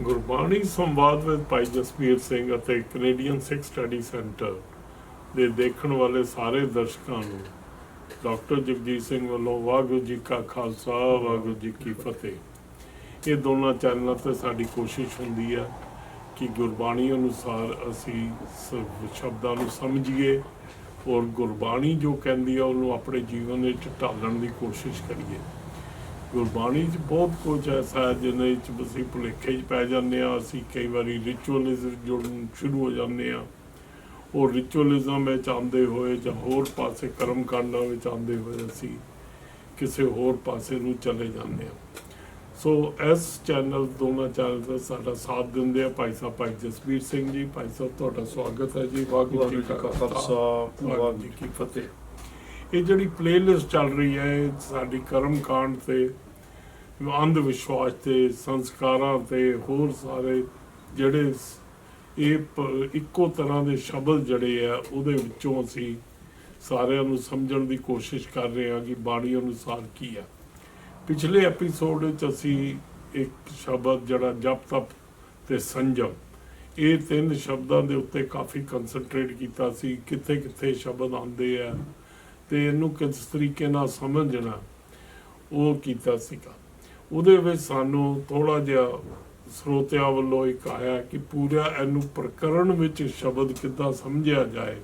ਗੁਰਬਾਣੀ ਸੰਵਾਦ ਵਿੱਚ ਭਾਈ ਜਸਵੀਰ ਸਿੰਘ ਅਤੇ ਕੈਨੇਡੀਅਨ ਸਿੱਖ ਸਟੱਡੀ ਸੈਂਟਰ ਦੇ ਦੇਖਣ ਵਾਲੇ ਸਾਰੇ ਦਰਸ਼ਕਾਂ ਨੂੰ ਡਾਕਟਰ ਜਗਜੀਤ ਸਿੰਘ ਵੱਲੋਂ ਵਾਹਿਗੁਰੂ ਜੀ ਕਾ ਖਾਲਸਾ, ਵਾਹਿਗੁਰੂ ਜੀ ਕੀ ਫਤਿਹ। ਇਹ ਦੋਨਾਂ ਚੈਨਲਾਂ ਤੇ ਸਾਡੀ ਕੋਸ਼ਿਸ਼ ਹੁੰਦੀ ਹੈ ਕਿ ਗੁਰਬਾਣੀ ਅਨੁਸਾਰ ਅਸੀਂ ਸ- ਸ਼ਬਦਾਂ ਨੂੰ ਸਮਝੀਏ ਔਰ ਗੁਰਬਾਣੀ ਜੋ ਕਹਿੰਦੀ ਹੈ ਉਹਨੂੰ ਆਪਣੇ ਜੀਵਨ ਵਿੱਚ ਢਾਲਣ ਦੀ ਕੋਸ਼ਿਸ਼ ਕਰੀਏ। ਗੁਰਬਾਣੀ 'ਚ ਬਹੁਤ ਕੁਝ ਐਸਾ ਹੈ ਜਿਹਦੇ ਵਿੱਚ ਅਸੀਂ ਭੁਲੇਖੇ 'ਚ ਪੈ ਜਾਂਦੇ ਆ ਅਸੀਂ ਕਈ ਵਾਰੀ ਰਿਚੁਅਲਿਜ਼ਮ ਜੁੜਨ ਸ਼ੁਰੂ ਹੋ ਜਾਂਦੇ ਆ ਉਹ ਰਿਚੁਅਲਿਜ਼ਮ ਵਿੱਚ ਆਉਂਦੇ ਹੋਏ ਜਾਂ ਹੋਰ ਪਾਸੇ ਕਰਮ ਕਾਂਡਾਂ ਵਿੱਚ ਆਉਂਦੇ ਹੋਏ ਅਸੀਂ ਕਿਸੇ ਹੋਰ ਪਾਸੇ ਨੂੰ ਚਲੇ ਜਾਂਦੇ ਆ ਸੋ ਇਸ ਚੈਨਲ ਦੋਨਾਂ ਚੈਨਲ ਤੇ ਸਾਡਾ ਸਾਥ ਦਿੰਦੇ ਆ ਭਾਈ ਸਾਹਿਬ ਭਾਈ ਜਸਵੀਰ ਸਿੰਘ ਜੀ। ਭਾਈ ਸਾਹਿਬ ਤੁਹਾਡਾ ਸਵਾਗਤ ਹੈ ਜੀ। ਵਾਹਿਗੁਰੂ ਜੀ ਕਾ ਖਾਲਸਾ। ਵਾਹਿਗੁਰੂ ਜੀ ਕੀ ਫਤਿਹ। ਇਹ ਜਿਹੜੀ ਪਲੇਲਿਸਟ ਚੱਲ ਰਹੀ ਹੈ ਇਹ ਸਾਡੀ ਕਰਮ ਕਾਂਡ ਤੇ, ਅੰਧ ਵਿਸ਼ਵਾਸ ਤੇ, ਸੰਸਕਾਰਾਂ ਤੇ, ਹੋਰ ਸਾਰੇ ਜਿਹੜੇ ਇਹ ਇੱਕੋ ਤਰ੍ਹਾਂ ਦੇ ਸ਼ਬਦ ਜਿਹੜੇ ਆ, ਉਹਦੇ ਵਿੱਚੋਂ ਅਸੀਂ ਸਾਰਿਆਂ ਨੂੰ ਸਮਝਣ ਦੀ ਕੋਸ਼ਿਸ਼ ਕਰ ਰਹੇ ਹਾਂ ਕਿ ਬਾਣੀ ਅਨੁਸਾਰ ਕੀ ਆ। ਪਿਛਲੇ ਐਪੀਸੋਡ ਵਿੱਚ ਅਸੀਂ ਇੱਕ ਸ਼ਬਦ ਜਿਹੜਾ ਜਪ ਤਪ ਤੇ ਸੰਜਮ, ਇਹ ਤਿੰਨ ਸ਼ਬਦਾਂ ਦੇ ਉੱਤੇ ਕਾਫੀ ਕਨਸੈਂਟਰੇਟ ਕੀਤਾ ਸੀ ਕਿੱਥੇ ਕਿੱਥੇ ਸ਼ਬਦ ਆਉਂਦੇ ਆ ਤੇ ਇਹਨੂੰ ਕਿਸ ਤਰੀਕੇ ਨਾਲ ਸਮਝਣਾ, ਉਹ ਕੀਤਾ ਸੀਗਾ। ਉਹਦੇ ਵਿੱਚ ਸਾਨੂੰ ਥੋੜਾ ਜਿਹਾ ਸਰੋਤਿਆਂ ਵੱਲੋਂ ਇੱਕ ਆਇਆ ਕਿ ਪੂਰਾ ਇਹਨੂੰ ਪ੍ਰਕਰਣ ਵਿੱਚ ਸ਼ਬਦ ਕਿੱਦਾਂ ਸਮਝਿਆ ਜਾਏ,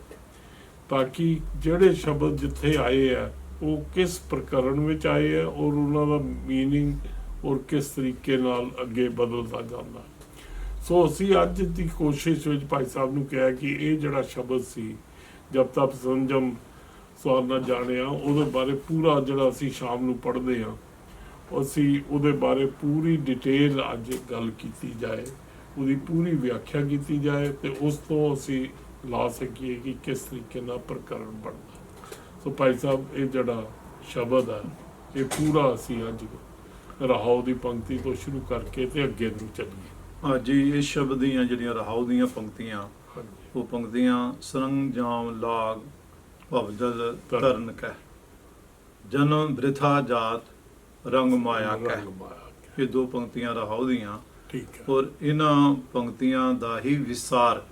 ਤਾਂ ਕਿ ਜਿਹੜੇ ਸ਼ਬਦ ਜਿੱਥੇ ਆਏ ਆ, ਉਹ ਕਿਸ ਪ੍ਰਕਰਣ ਵਿੱਚ ਆਏ ਆ, ਔਰ ਉਹਨਾਂ ਦਾ ਮੀਨਿੰਗ ਔਰ ਕਿਸ ਤਰੀਕੇ ਨਾਲ ਅੱਗੇ ਬਦਲਦਾ ਜਾਂਦਾ। ਸੋ ਅਸੀਂ ਅੱਜ ਦੀ ਕੋਸ਼ਿਸ਼ ਵਿੱਚ ਭਾਈ ਸਾਹਿਬ ਨੂੰ ਕਿਹਾ ਕਿ ਇਹ ਜਿਹੜਾ ਸ਼ਬਦ ਸੀ ਜਦ ਤੱਕ ਸੰਜਮ ਸਵਾਲ ਨਾ ਜਾਣਿਆ ਉਹਦੇ ਬਾਰੇ ਪੂਰਾ ਜਿਹੜਾ ਅਸੀਂ ਸ਼ਾਮ ਨੂੰ ਪੜ੍ਹਦੇ ਹਾਂ ਅਸੀਂ ਉਹਦੇ ਬਾਰੇ ਪੂਰੀ ਡਿਟੇਲ ਅੱਜ ਗੱਲ ਕੀਤੀ ਜਾਏ ਉਹਦੀ ਪੂਰੀ ਵਿਆਖਿਆ ਕੀਤੀ ਜਾਏ ਤੇ ਉਸ ਤੋਂ ਅਸੀਂ ਲਾ ਸਕੀਏ ਕਿ ਕਿਸ ਤਰੀਕੇ ਨਾਲ ਪ੍ਰਕਰਣ ਬਣਦਾ। ਸੋ ਭਾਈ ਸਾਹਿਬ ਇਹ ਜਿਹੜਾ ਸ਼ਬਦ ਹੈ ਇਹ ਪੂਰਾ ਅਸੀਂ ਅੱਜ ਰਹਾਉ ਦੀ ਪੰਕਤੀ ਤੋਂ ਸ਼ੁਰੂ ਕਰਕੇ ਤੇ ਅੱਗੇ ਨੂੰ ਚੱਲੀਏ। ਹਾਂ ਜੀ ਇਸ ਸ਼ਬਦ ਦੀਆਂ ਜਿਹੜੀਆਂ ਰਹਾਉ ਦੀਆਂ ਪੰਕਤੀਆਂ ਉਹ ਪੰਕਤੀਆਂ ਸਰੰਗ ਜਾਮ ਲਾਗ ਭਵਜਲ ਤਰਨ ਕੈ। ਜਨਮ ਬ੍ਰਿਥਾ ਜਾਤ ਰੰਗ ਮਾਇਆ ਕੈ। ਇਹ ਦੋ ਪੰਕਤੀਆਂ ਰਹਾਉ ਦੀਆਂ। ਠੀਕ ਹੈ। ਔਰ ਇਹਨਾਂ ਪੰਕਤੀਆਂ ਦਾ ਹੀ ਵਿਸਤਾਰ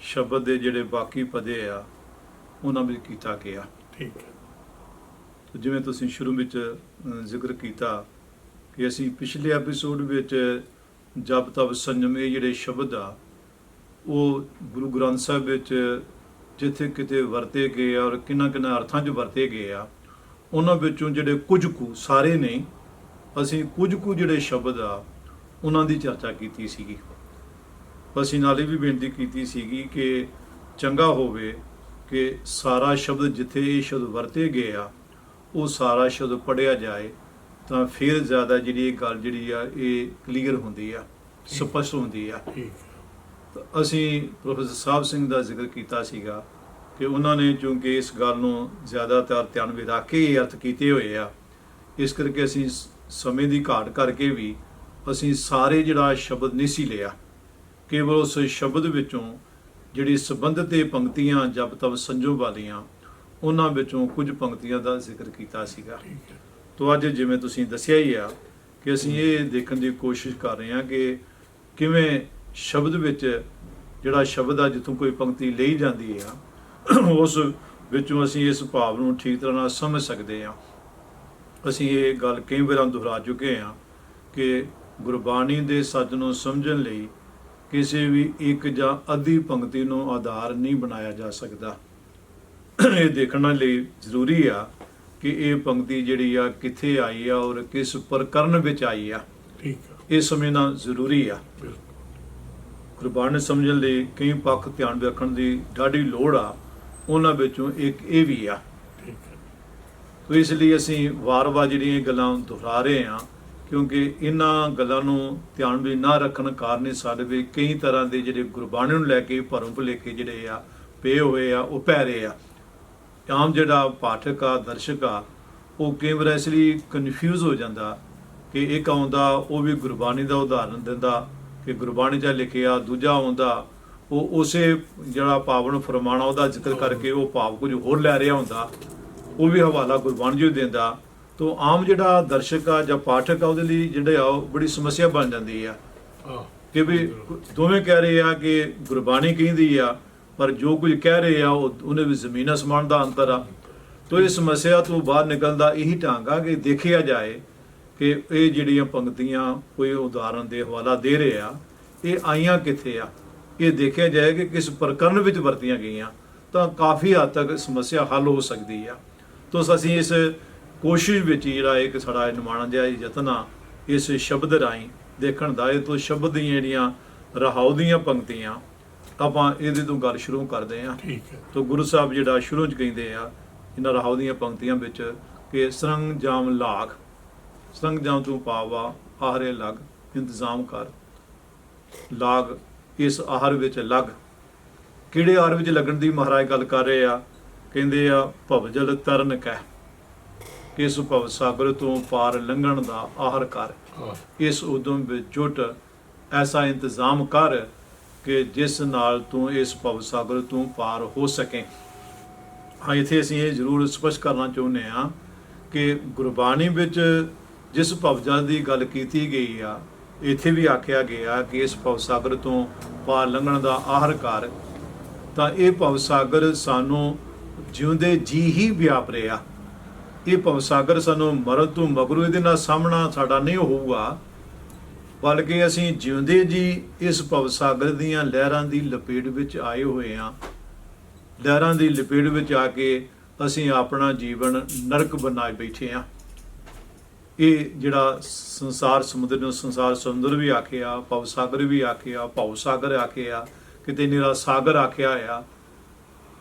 ਸ਼ਬਦ ਦੇ ਜਿਹੜੇ ਬਾਕੀ ਪਦੇ ਆ ਉਹਨਾਂ ਵਿੱਚ ਕੀਤਾ ਗਿਆ। ਠੀਕ ਹੈ। ਜਿਵੇਂ ਤੁਸੀਂ ਸ਼ੁਰੂ ਵਿੱਚ ਜ਼ਿਕਰ ਕੀਤਾ ਕਿ ਅਸੀਂ ਪਿਛਲੇ ਐਪੀਸੋਡ ਵਿੱਚ ਜਪ ਤਪ ਸੰਜਮ ਇਹ ਜਿਹੜੇ ਸ਼ਬਦ ਆ ਉਹ ਗੁਰੂ ਗ੍ਰੰਥ ਸਾਹਿਬ ਵਿੱਚ ਜਿੱਥੇ ਕਿਤੇ ਵਰਤੇ ਗਏ ਆ ਔਰ ਕਿੰਨਾ ਕਿੰਨਾ ਅਰਥਾਂ 'ਚ ਵਰਤੇ ਗਏ ਆ ਉਹਨਾਂ ਵਿੱਚੋਂ ਜਿਹੜੇ ਕੁਝ ਕੁ ਸਾਰੇ ਨਹੀਂ ਅਸੀਂ ਕੁਝ ਕੁ ਜਿਹੜੇ ਸ਼ਬਦ ਆ ਉਹਨਾਂ ਦੀ ਚਰਚਾ ਕੀਤੀ ਸੀਗੀ। ਅਸੀਂ ਨਾਲੇ ਵੀ ਬੇਨਤੀ ਕੀਤੀ ਸੀਗੀ ਕਿ ਚੰਗਾ ਹੋਵੇ ਕਿ ਸਾਰਾ ਸ਼ਬਦ ਜਿੱਥੇ ਇਹ ਸ਼ਬਦ ਵਰਤੇ ਗਏ ਆ ਉਹ ਸਾਰਾ ਸ਼ਬਦ ਪੜਿਆ ਜਾਏ ਤਾਂ ਫਿਰ ਜ਼ਿਆਦਾ ਜਿਹੜੀ ਇਹ ਗੱਲ ਜਿਹੜੀ ਆ ਇਹ ਕਲੀਅਰ ਹੁੰਦੀ ਆ ਸਪਸ਼ਟ ਹੁੰਦੀ ਆ। ਠੀਕ। ਅਸੀਂ ਪ੍ਰੋਫੈਸਰ ਸਾਹਿਬ ਸਿੰਘ ਦਾ ਜ਼ਿਕਰ ਕੀਤਾ ਸੀਗਾ ਕਿ ਉਹਨਾਂ ਨੇ ਚੂੰਕਿ ਇਸ ਗੱਲ ਨੂੰ ਜ਼ਿਆਦਾਤਰ ਧਿਆਨ ਵਿੱਚ ਰੱਖ ਕੇ ਅਰਥ ਕੀਤੇ ਹੋਏ ਆ ਇਸ ਕਰਕੇ ਅਸੀਂ ਸਮੇਂ ਦੀ ਘਾਟ ਕਰਕੇ ਵੀ ਅਸੀਂ ਸਾਰੇ ਜਿਹੜਾ ਸ਼ਬਦ ਨਹੀਂ ਸੀ ਲਿਆ। ਕੇਵਲ ਉਸ ਸ਼ਬਦ ਵਿੱਚੋਂ ਜਿਹੜੀ ਸੰਬੰਧਿਤ ਪੰਕਤੀਆਂ ਜਪ ਤਪ ਸੰਜੋ ਵਾਲੀਆਂ ਉਹਨਾਂ ਵਿੱਚੋਂ ਕੁਝ ਪੰਕਤੀਆਂ ਦਾ ਜ਼ਿਕਰ ਕੀਤਾ ਸੀਗਾ। ਤੋ ਅੱਜ ਜਿਵੇਂ ਤੁਸੀਂ ਦੱਸਿਆ ਹੀ ਆ ਕਿ ਅਸੀਂ ਇਹ ਦੇਖਣ ਦੀ ਕੋਸ਼ਿਸ਼ ਕਰ ਰਹੇ ਹਾਂ ਕਿ ਕਿਵੇਂ ਸ਼ਬਦ ਵਿੱਚ ਜਿਹੜਾ ਸ਼ਬਦ ਆ ਜਿੱਥੋਂ ਕੋਈ ਪੰਕਤੀ ਲਈ ਜਾਂਦੀ ਆ ਉਸ ਵਿੱਚੋਂ ਅਸੀਂ ਇਸ ਭਾਵ ਨੂੰ ਠੀਕ ਤਰ੍ਹਾਂ ਨਾਲ ਸਮਝ ਸਕਦੇ ਹਾਂ ਅਸੀਂ ਇਹ ਗੱਲ ਕਈ ਵਾਰਾਂ ਦੁਹਰਾ ਚੁੱਕੇ ਹਾਂ ਕਿ ਗੁਰਬਾਣੀ ਦੇ ਸੱਚ ਨੂੰ ਸਮਝਣ ਲਈ ਕਿਸੇ ਵੀ ਇੱਕ ਜਾਂ ਅੱਧੀ ਪੰਕਤੀ ਨੂੰ ਆਧਾਰ ਨਹੀਂ ਬਣਾਇਆ ਜਾ ਸਕਦਾ। ਇਹ ਦੇਖਣ ਲਈ ਜ਼ਰੂਰੀ ਆ ਕਿ ਇਹ ਪੰਕਤੀ ਜਿਹੜੀ ਆ ਕਿੱਥੇ ਆਈ ਆ ਔਰ ਕਿਸ ਪ੍ਰਕਰਨ ਵਿੱਚ ਆਈ ਆ। ਠੀਕ ਇਹ ਸਮਝਣਾ ਜ਼ਰੂਰੀ ਆ। ਬਿਲਕੁਲ। ਗੁਰਬਾਣੀ ਸਮਝਣ ਲਈ ਕਈ ਪੱਖ ਧਿਆਨ ਰੱਖਣ ਦੀ ਡਾਢੀ ਲੋੜ ਆ। ਉਹਨਾਂ ਵਿੱਚੋਂ ਇੱਕ ਇਹ ਵੀ ਆ। ਤੋ ਇਸ ਲਈ ਅਸੀਂ ਵਾਰ-ਵਾਰ ਜਿਹੜੀਆਂ ਇਹ ਗੱਲਾਂ ਦੁਹਰਾ ਰਹੇ ਹਾਂ ਕਿਉਂਕਿ ਇਹਨਾਂ ਗੱਲਾਂ ਨੂੰ ਧਿਆਨ ਵਿੱਚ ਨਾ ਰੱਖਣ ਕਾਰਨ ਸਾਡੇ ਵਿੱਚ ਕਈ ਤਰ੍ਹਾਂ ਦੇ ਜਿਹੜੇ ਗੁਰਬਾਣੀ ਨੂੰ ਲੈ ਕੇ ਭਰਮ ਭੁਲੇਖੇ ਜਿਹੜੇ ਆ ਪਏ ਹੋਏ ਆ ਉਹ ਪੈ ਰਹੇ ਆ। ਆਮ ਜਿਹੜਾ ਪਾਠਕ ਆ ਦਰਸ਼ਕ ਆ ਉਹ ਕਈ ਵਾਰ ਇਸ ਲਈ ਕਨਫਿਊਜ਼ ਹੋ ਜਾਂਦਾ ਕਿ ਇੱਕ ਆਉਂਦਾ ਉਹ ਵੀ ਗੁਰਬਾਣੀ ਦਾ ਉਦਾਹਰਨ ਦਿੰਦਾ ਕਿ ਗੁਰਬਾਣੀ 'ਚ ਲਿਖਿਆ ਦੂਜਾ ਆਉਂਦਾ ਉਹ ਉਸੇ ਜਿਹੜਾ ਪਾਵਨ ਫਰਮਾਨਾ ਉਹਦਾ ਜ਼ਿਕਰ ਕਰਕੇ ਉਹ ਭਾਵ ਕੁਝ ਹੋਰ ਲੈ ਰਿਹਾ ਹੁੰਦਾ ਉਹ ਵੀ ਹਵਾਲਾ ਗੁਰਬਾਣੀ ਜੀ ਦਿੰਦਾ। ਤੋ ਆਮ ਜਿਹੜਾ ਦਰਸ਼ਕ ਆ ਜਾਂ ਪਾਠਕ ਆ ਉਹਦੇ ਲਈ ਜਿਹੜੇ ਆ ਬੜੀ ਸਮੱਸਿਆ ਬਣ ਜਾਂਦੀ ਆ। ਕਿ ਵੀ ਦੋਵੇਂ ਕਹਿ ਰਹੇ ਆ ਕਿ ਗੁਰਬਾਣੀ ਕਹਿੰਦੀ ਆ ਪਰ ਜੋ ਕੁਝ ਕਹਿ ਰਹੇ ਆ ਉਹ ਉਹਨੇ ਵੀ ਜ਼ਮੀਨ ਅਸਮਾਨ ਦਾ ਅੰਤਰ ਆ। ਤੋ ਇਸ ਸਮੱਸਿਆ ਤੋਂ ਬਾਹਰ ਨਿਕਲਣ ਦਾ ਇਹੀ ਢੰਗ ਕਿ ਦੇਖਿਆ ਜਾਏ ਕਿ ਇਹ ਜਿਹੜੀਆਂ ਪੰਕਤੀਆਂ ਕੋਈ ਉਦਾਹਰਨ ਦੇ ਹਵਾਲਾ ਦੇ ਰਹੇ ਆ ਇਹ ਆਈਆਂ ਕਿੱਥੇ ਆ? ਇਹ ਦੇਖਿਆ ਜਾਏ ਕਿ ਕਿਸ ਪ੍ਰਕਰਨ ਵਿੱਚ ਵਰਤੀਆਂ ਗਈਆਂ ਤਾਂ ਕਾਫੀ ਹੱਦ ਤੱਕ ਸਮੱਸਿਆ ਹੱਲ ਹੋ ਸਕਦੀ ਆ। ਤੋ ਅਸੀਂ ਇਸ ਕੋਸ਼ਿਸ਼ ਵਿੱਚ ਜਿਹੜਾ ਇੱਕ ਸਾਡਾ ਨਿਮਾਣਾ ਜਿਹਾ ਯਤਨ ਆ ਇਸ ਸ਼ਬਦ ਰਾਹੀਂ ਦੇਖਣ ਦਾ ਇਹ ਤੋਂ ਸ਼ਬਦ ਦੀਆਂ ਜਿਹੜੀਆਂ ਰਹਾਉ ਦੀਆਂ ਪੰਕਤੀਆਂ ਆਪਾਂ ਇਹਦੇ ਤੋਂ ਗੱਲ ਸ਼ੁਰੂ ਕਰਦੇ ਹਾਂ। ਠੀਕ ਹੈ। ਤੋ ਗੁਰੂ ਸਾਹਿਬ ਜਿਹੜਾ ਸ਼ੁਰੂ ਚ ਕਹਿੰਦੇ ਆ ਇਹਨਾਂ ਰਹਾਉ ਦੀਆਂ ਪੰਕਤੀਆਂ ਵਿੱਚ ਕਿ ਸਰੰਗ ਜਾਮ ਲਾਗ ਸਰੰਗ ਜਾਮ ਤੂੰ ਪਾਵਾ, ਆਹਰੇ ਲਗ, ਇੰਤਜ਼ਾਮ ਕਰ। ਲਾਗ, ਇਸ ਆਹਰ ਵਿੱਚ ਲੱਗ। ਕਿਹੜੇ ਆਹਰ ਵਿੱਚ ਲੱਗਣ ਦੀ ਮਹਾਰਾਜ ਗੱਲ ਕਰ ਰਹੇ ਆ? ਕਹਿੰਦੇ ਆ ਭਵਜਲ ਤਰਨ ਕਹਿ ਇਸ ਭਵ ਸਾਗਰ ਤੋਂ ਪਾਰ ਲੰਘਣ ਦਾ ਆਹਰ ਕਰ। ਇਸ ਉਦਮ ਵਿੱਚ ਜੁਟ, ਐਸਾ ਇੰਤਜ਼ਾਮ ਕਰ ਕਿ ਜਿਸ ਨਾਲ ਤੂੰ ਇਸ ਭਵ ਸਾਗਰ ਤੋਂ ਪਾਰ ਹੋ ਸਕੇ। ਹਾਂ, ਇੱਥੇ ਅਸੀਂ ਇਹ ਜ਼ਰੂਰ ਸਪਸ਼ਟ ਕਰਨਾ ਚਾਹੁੰਦੇ ਹਾਂ ਕਿ ਗੁਰਬਾਣੀ ਵਿੱਚ ਜਿਸ ਭਵਜਲ ਦੀ ਗੱਲ ਕੀਤੀ ਗਈ ਆ, ਇੱਥੇ ਵੀ ਆਖਿਆ ਗਿਆ ਕਿ ਇਸ ਭਵ ਸਾਗਰ ਤੋਂ ਪਾਰ ਲੰਘਣ ਦਾ ਆਹਰ ਕਰ। ਤਾਂ ਇਹ ਭਵ ਸਾਗਰ ਸਾਨੂੰ ਜਿਉਂਦੇ ਜੀ ਹੀ ਵਿਆਪ ਰਿਹਾ। ਇਹ ਭਵ ਸਾਗਰ ਸਾਨੂੰ ਮਰਨ ਤੋਂ ਮਗਰੋਂ ਇਹਦੇ ਨਾਲ ਸਾਹਮਣਾ ਸਾਡਾ ਨਹੀਂ ਹੋਊਗਾ, ਬਲਕਿ ਅਸੀਂ ਜਿਉਂਦੇ ਜੀ ਇਸ ਭਵ ਸਾਗਰ ਦੀਆਂ ਲਹਿਰਾਂ ਦੀ ਲਪੇਟ ਵਿੱਚ ਆਏ ਹੋਏ ਹਾਂ। ਲਹਿਰਾਂ ਦੀ ਲਪੇਟ ਵਿੱਚ ਆ ਕੇ ਅਸੀਂ ਆਪਣਾ ਜੀਵਨ ਨਰਕ ਬਣਾਏ ਬੈਠੇ ਹਾਂ। ਇਹ ਜਿਹੜਾ ਸੰਸਾਰ ਸਮੁੰਦਰ ਨੂੰ ਸੰਸਾਰ ਸਮੁੰਦਰ ਵੀ ਆਖਿਆ, ਭਵ ਸਾਗਰ ਵੀ ਆਖਿਆ, ਭਵ ਸਾਗਰ ਆਖਿਆ, ਕਿਤੇ ਨਿਰਾ ਸਾਗਰ ਆਖਿਆ ਆ।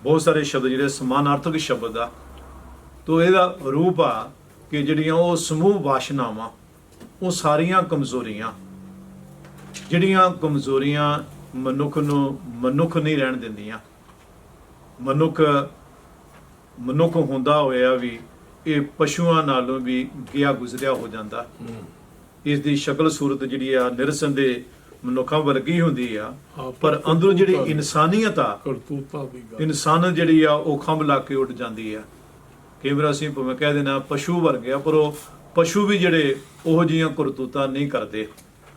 ਬਹੁਤ ਸਾਰੇ ਸ਼ਬਦ ਜਿਹੜੇ ਸਮਾਨਾਰਥਕ ਸ਼ਬਦ ਆ। ਤੋ ਇਹਦਾ ਰੂਪ ਆ ਕਿ ਜਿਹੜੀਆਂ ਉਹ ਸਮੂਹ ਵਾਸ਼ਨਾਵਾਂ, ਉਹ ਸਾਰੀਆਂ ਕਮਜ਼ੋਰੀਆਂ। ਜਿਹੜੀਆਂ ਕਮਜ਼ੋਰੀਆਂ ਮਨੁੱਖ ਨੂੰ ਮਨੁੱਖ ਨਹੀਂ ਰਹਿਣ ਦਿੰਦੀਆਂ। ਮਨੁੱਖ ਮਨੁੱਖ ਹੁੰਦਾ ਹੋਇਆ ਵੀ ਇਹ ਪਸ਼ੂਆਂ ਨਾਲੋਂ ਵੀ ਗਿਆ ਗੁਜ਼ਰਿਆ ਹੋ ਜਾਂਦਾ। ਇਸ ਦੀ ਸ਼ਕਲ ਸੂਰਤ ਜਿਹੜੀ ਆ ਨਿਰਸੰਦੇ ਮਨੁੱਖਾਂ ਵਰਗੀ ਹੁੰਦੀ ਆ। ਪਰ ਅੰਦਰੋਂ ਜਿਹੜੀ ਦੀ- ਇਨਸਾਨੀਅਤ ਆ ਦੀ ਇਨਸਾਨ ਜਿਹੜੀ ਆ ਉਹ ਖੰਭ ਲਾ ਕੇ ਉੱਡ ਜਾਂਦੀ ਆ। ਕਈ ਵਾਰ ਅਸੀਂ ਭਾਵੇਂ ਕਹਿ ਦੇਣਾ ਪਸ਼ੂ ਵਰਗੇ ਆ ਪਰ ਉਹ ਪਸ਼ੂ ਵੀ ਜਿਹੜੇ ਉਹੋ ਜਿਹੀਆਂ ਕਰਤੂਤਾਂ ਨਹੀਂ ਕਰਦੇ।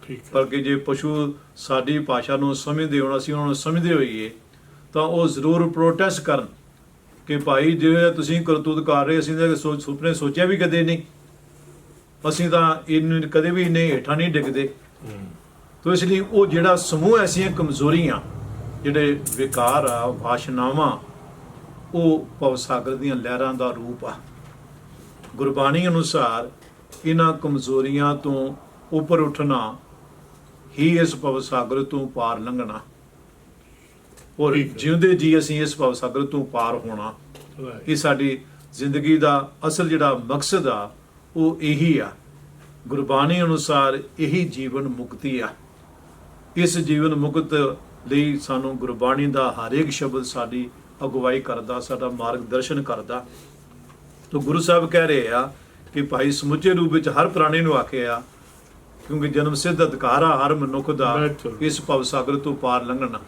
ਠੀਕ ਹੈ। ਬਲਕਿ ਜੇ ਪਸ਼ੂ ਸਾਡੀ ਭਾਸ਼ਾ ਨੂੰ ਸਮਝਦੇ ਹੋਣ ਅਸੀਂ ਉਹਨਾਂ ਨੂੰ ਸਮਝਦੇ ਹੋਈਏ ਤਾਂ ਉਹ ਜ਼ਰੂਰ ਪ੍ਰੋਟੈਸਟ ਕਰਨ। ਕਿ ਭਾਈ ਜੇ ਤੁਸੀਂ ਕਰਤੂਤ ਕਰ ਰਹੇ, ਅਸੀਂ ਤਾਂ ਸੋਚ, ਸੁਪਨੇ ਸੋਚਿਆ ਵੀ ਕਦੇ ਨਹੀਂ। ਅਸੀਂ ਤਾਂ ਇਹਨੂੰ ਕਦੇ ਵੀ ਇਹਨੇ ਹੇਠਾਂ ਨਹੀਂ ਡਿੱਗਦੇ। ਹੂੰ। ਤੋ ਇਸ ਲਈ ਉਹ ਜਿਹੜਾ ਸਮੂਹ ਐਸੀਆਂ ਕਮਜ਼ੋਰੀਆਂ ਜਿਹੜੇ ਵਿਕਾਰ ਆ, ਵਾਸ਼ਨਾਵਾਂ, ਉਹ ਭਵ ਸਾਗਰ ਦੀਆਂ ਲਹਿਰਾਂ ਦਾ ਰੂਪ ਆ। ਗੁਰਬਾਣੀ ਅਨੁਸਾਰ ਇਹਨਾਂ ਕਮਜ਼ੋਰੀਆਂ ਤੋਂ ਉੱਪਰ ਉੱਠਣਾ ਹੀ ਇਸ ਭਵ ਸਾਗਰ ਤੋਂ ਪਾਰ ਲੰਘਣਾ। ਔਰ। ਜਿਉਂਦੇ ਜੀ ਅਸੀਂ ਇਸ ਭਵ ਸਾਗਰ ਤੋਂ ਪਾਰ ਹੋਣਾ. ਇਹ ਸਾਡੀ ਜ਼ਿੰਦਗੀ ਦਾ ਅਸਲ ਜਿਹੜਾ ਮਕਸਦ ਆ ਉਹ ਇਹੀ ਆ ਗੁਰਬਾਣੀ ਅਨੁਸਾਰ ਇਹੀ ਜੀਵਨ ਮੁਕਤੀ ਆ ਇਸ ਜੀਵਨ ਮੁਕਤ ਲਈ ਸਾਨੂੰ ਗੁਰਬਾਣੀ ਦਾ ਹਰ ਇੱਕ ਸ਼ਬਦ ਸਾਡੀ ਅਗਵਾਈ ਕਰਦਾ ਸਾਡਾ ਮਾਰਗਦਰਸ਼ਨ ਕਰਦਾ ਤੋ ਗੁਰੂ ਸਾਹਿਬ ਕਹਿ ਰਹੇ ਆ ਕਿ ਭਾਈ ਸਮੁੱਚੇ ਰੂਪ ਵਿੱਚ ਹਰ ਪ੍ਰਾਣੀ ਨੂੰ ਆਖਿਆ ਕਿਉਂਕਿ ਜਨਮ ਸਿੱਧ ਅਧਿਕਾਰ ਆ ਹਰ ਮਨੁੱਖ ਦਾ. ਇਸ ਭਵ ਸਾਗਰ ਤੋਂ ਪਾਰ ਲੰਘਣਾ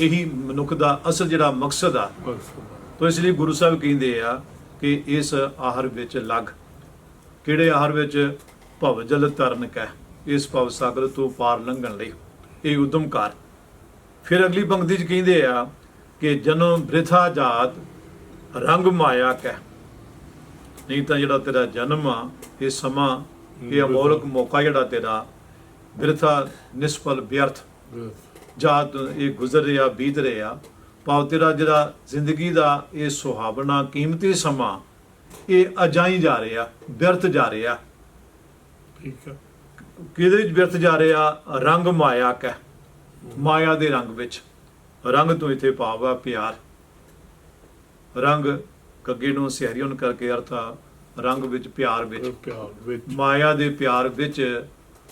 ਇਹੀ ਮਨੁੱਖ ਦਾ ਅਸਲ ਜਿਹੜਾ ਮਕਸਦ ਆ। ਬਸ ਇਸ ਲਈ ਗੁਰੂ ਸਾਹਿਬ ਕਹਿੰਦੇ ਆ ਕਿ ਇਸ ਆਹਾਰ ਵਿੱਚ ਲੱਗ। ਕਿਹੜੇ ਆਹਾਰ ਵਿੱਚ? ਭਵ ਜਲ ਤਰਨ ਕੈ। ਇਸ ਭਵ ਸਾਗਰ ਤੋਂ ਪਾਰ ਲੰਘਣ ਲਈ। ਇਹ ਉਦਮ ਕਰ ਫਿਰ ਅਗਲੀ ਪੰਕਤੀ ਚ ਕਹਿੰਦੇ ਆ ਕਿ ਜਨਮ ਬ੍ਰਿਥਾ ਜਾਤ ਰੰਗ ਮਾਇਆ ਕੈ। ਨਹੀਂ ਤਾਂ ਜਿਹੜਾ ਤੇਰਾ ਜਨਮ ਆ, ਇਹ ਸਮਾਂ, ਇਹ ਅਮੋਲਕ ਮੌਕਾ ਜਿਹੜਾ ਤੇਰਾ, ਬ੍ਰਿਥਾ ਨਿਸਫਲ ਵਿਅਰਥ। ਜਾਤ ਇਹ ਗੁਜ਼ਰ ਰਿਹਾ ਬੀਤ ਰਿਹਾ ਭਾਵ ਤੇਰਾ ਜਿਹੜਾ ਜ਼ਿੰਦਗੀ ਦਾ ਇਹ ਸੁਹਾਵਣਾ ਕੀਮਤੀ ਸਮਾਂ ਇਹ ਅਜਾਈ ਜਾ ਰਿਹਾ ਵਿਅਰਥ ਜਾ ਰਿਹਾ। ਠੀਕ ਹੈ ਕਿਹਦੇ ਵਿੱਚ ਵਿਅਰਥ ਜਾ ਰਿਹਾ? ਰੰਗ ਮਾਇਆ ਕੈ। ਮਾਇਆ ਦੇ ਰੰਗ ਵਿੱਚ। ਰੰਗ ਤੋਂ ਇੱਥੇ ਭਾਵ ਆ ਪਿਆਰ। ਰੰਗ ਕੱਗੇ ਨੂੰ ਸਿਹਰੀਓਨ ਕਰਕੇ ਅਰਥ ਆ ਰੰਗ ਵਿੱਚ ਪਿਆਰ ਵਿੱਚ। ਇਹ ਪਿਆਰ ਵਿੱਚ। ਮਾਇਆ ਦੇ ਪਿਆਰ ਵਿੱਚ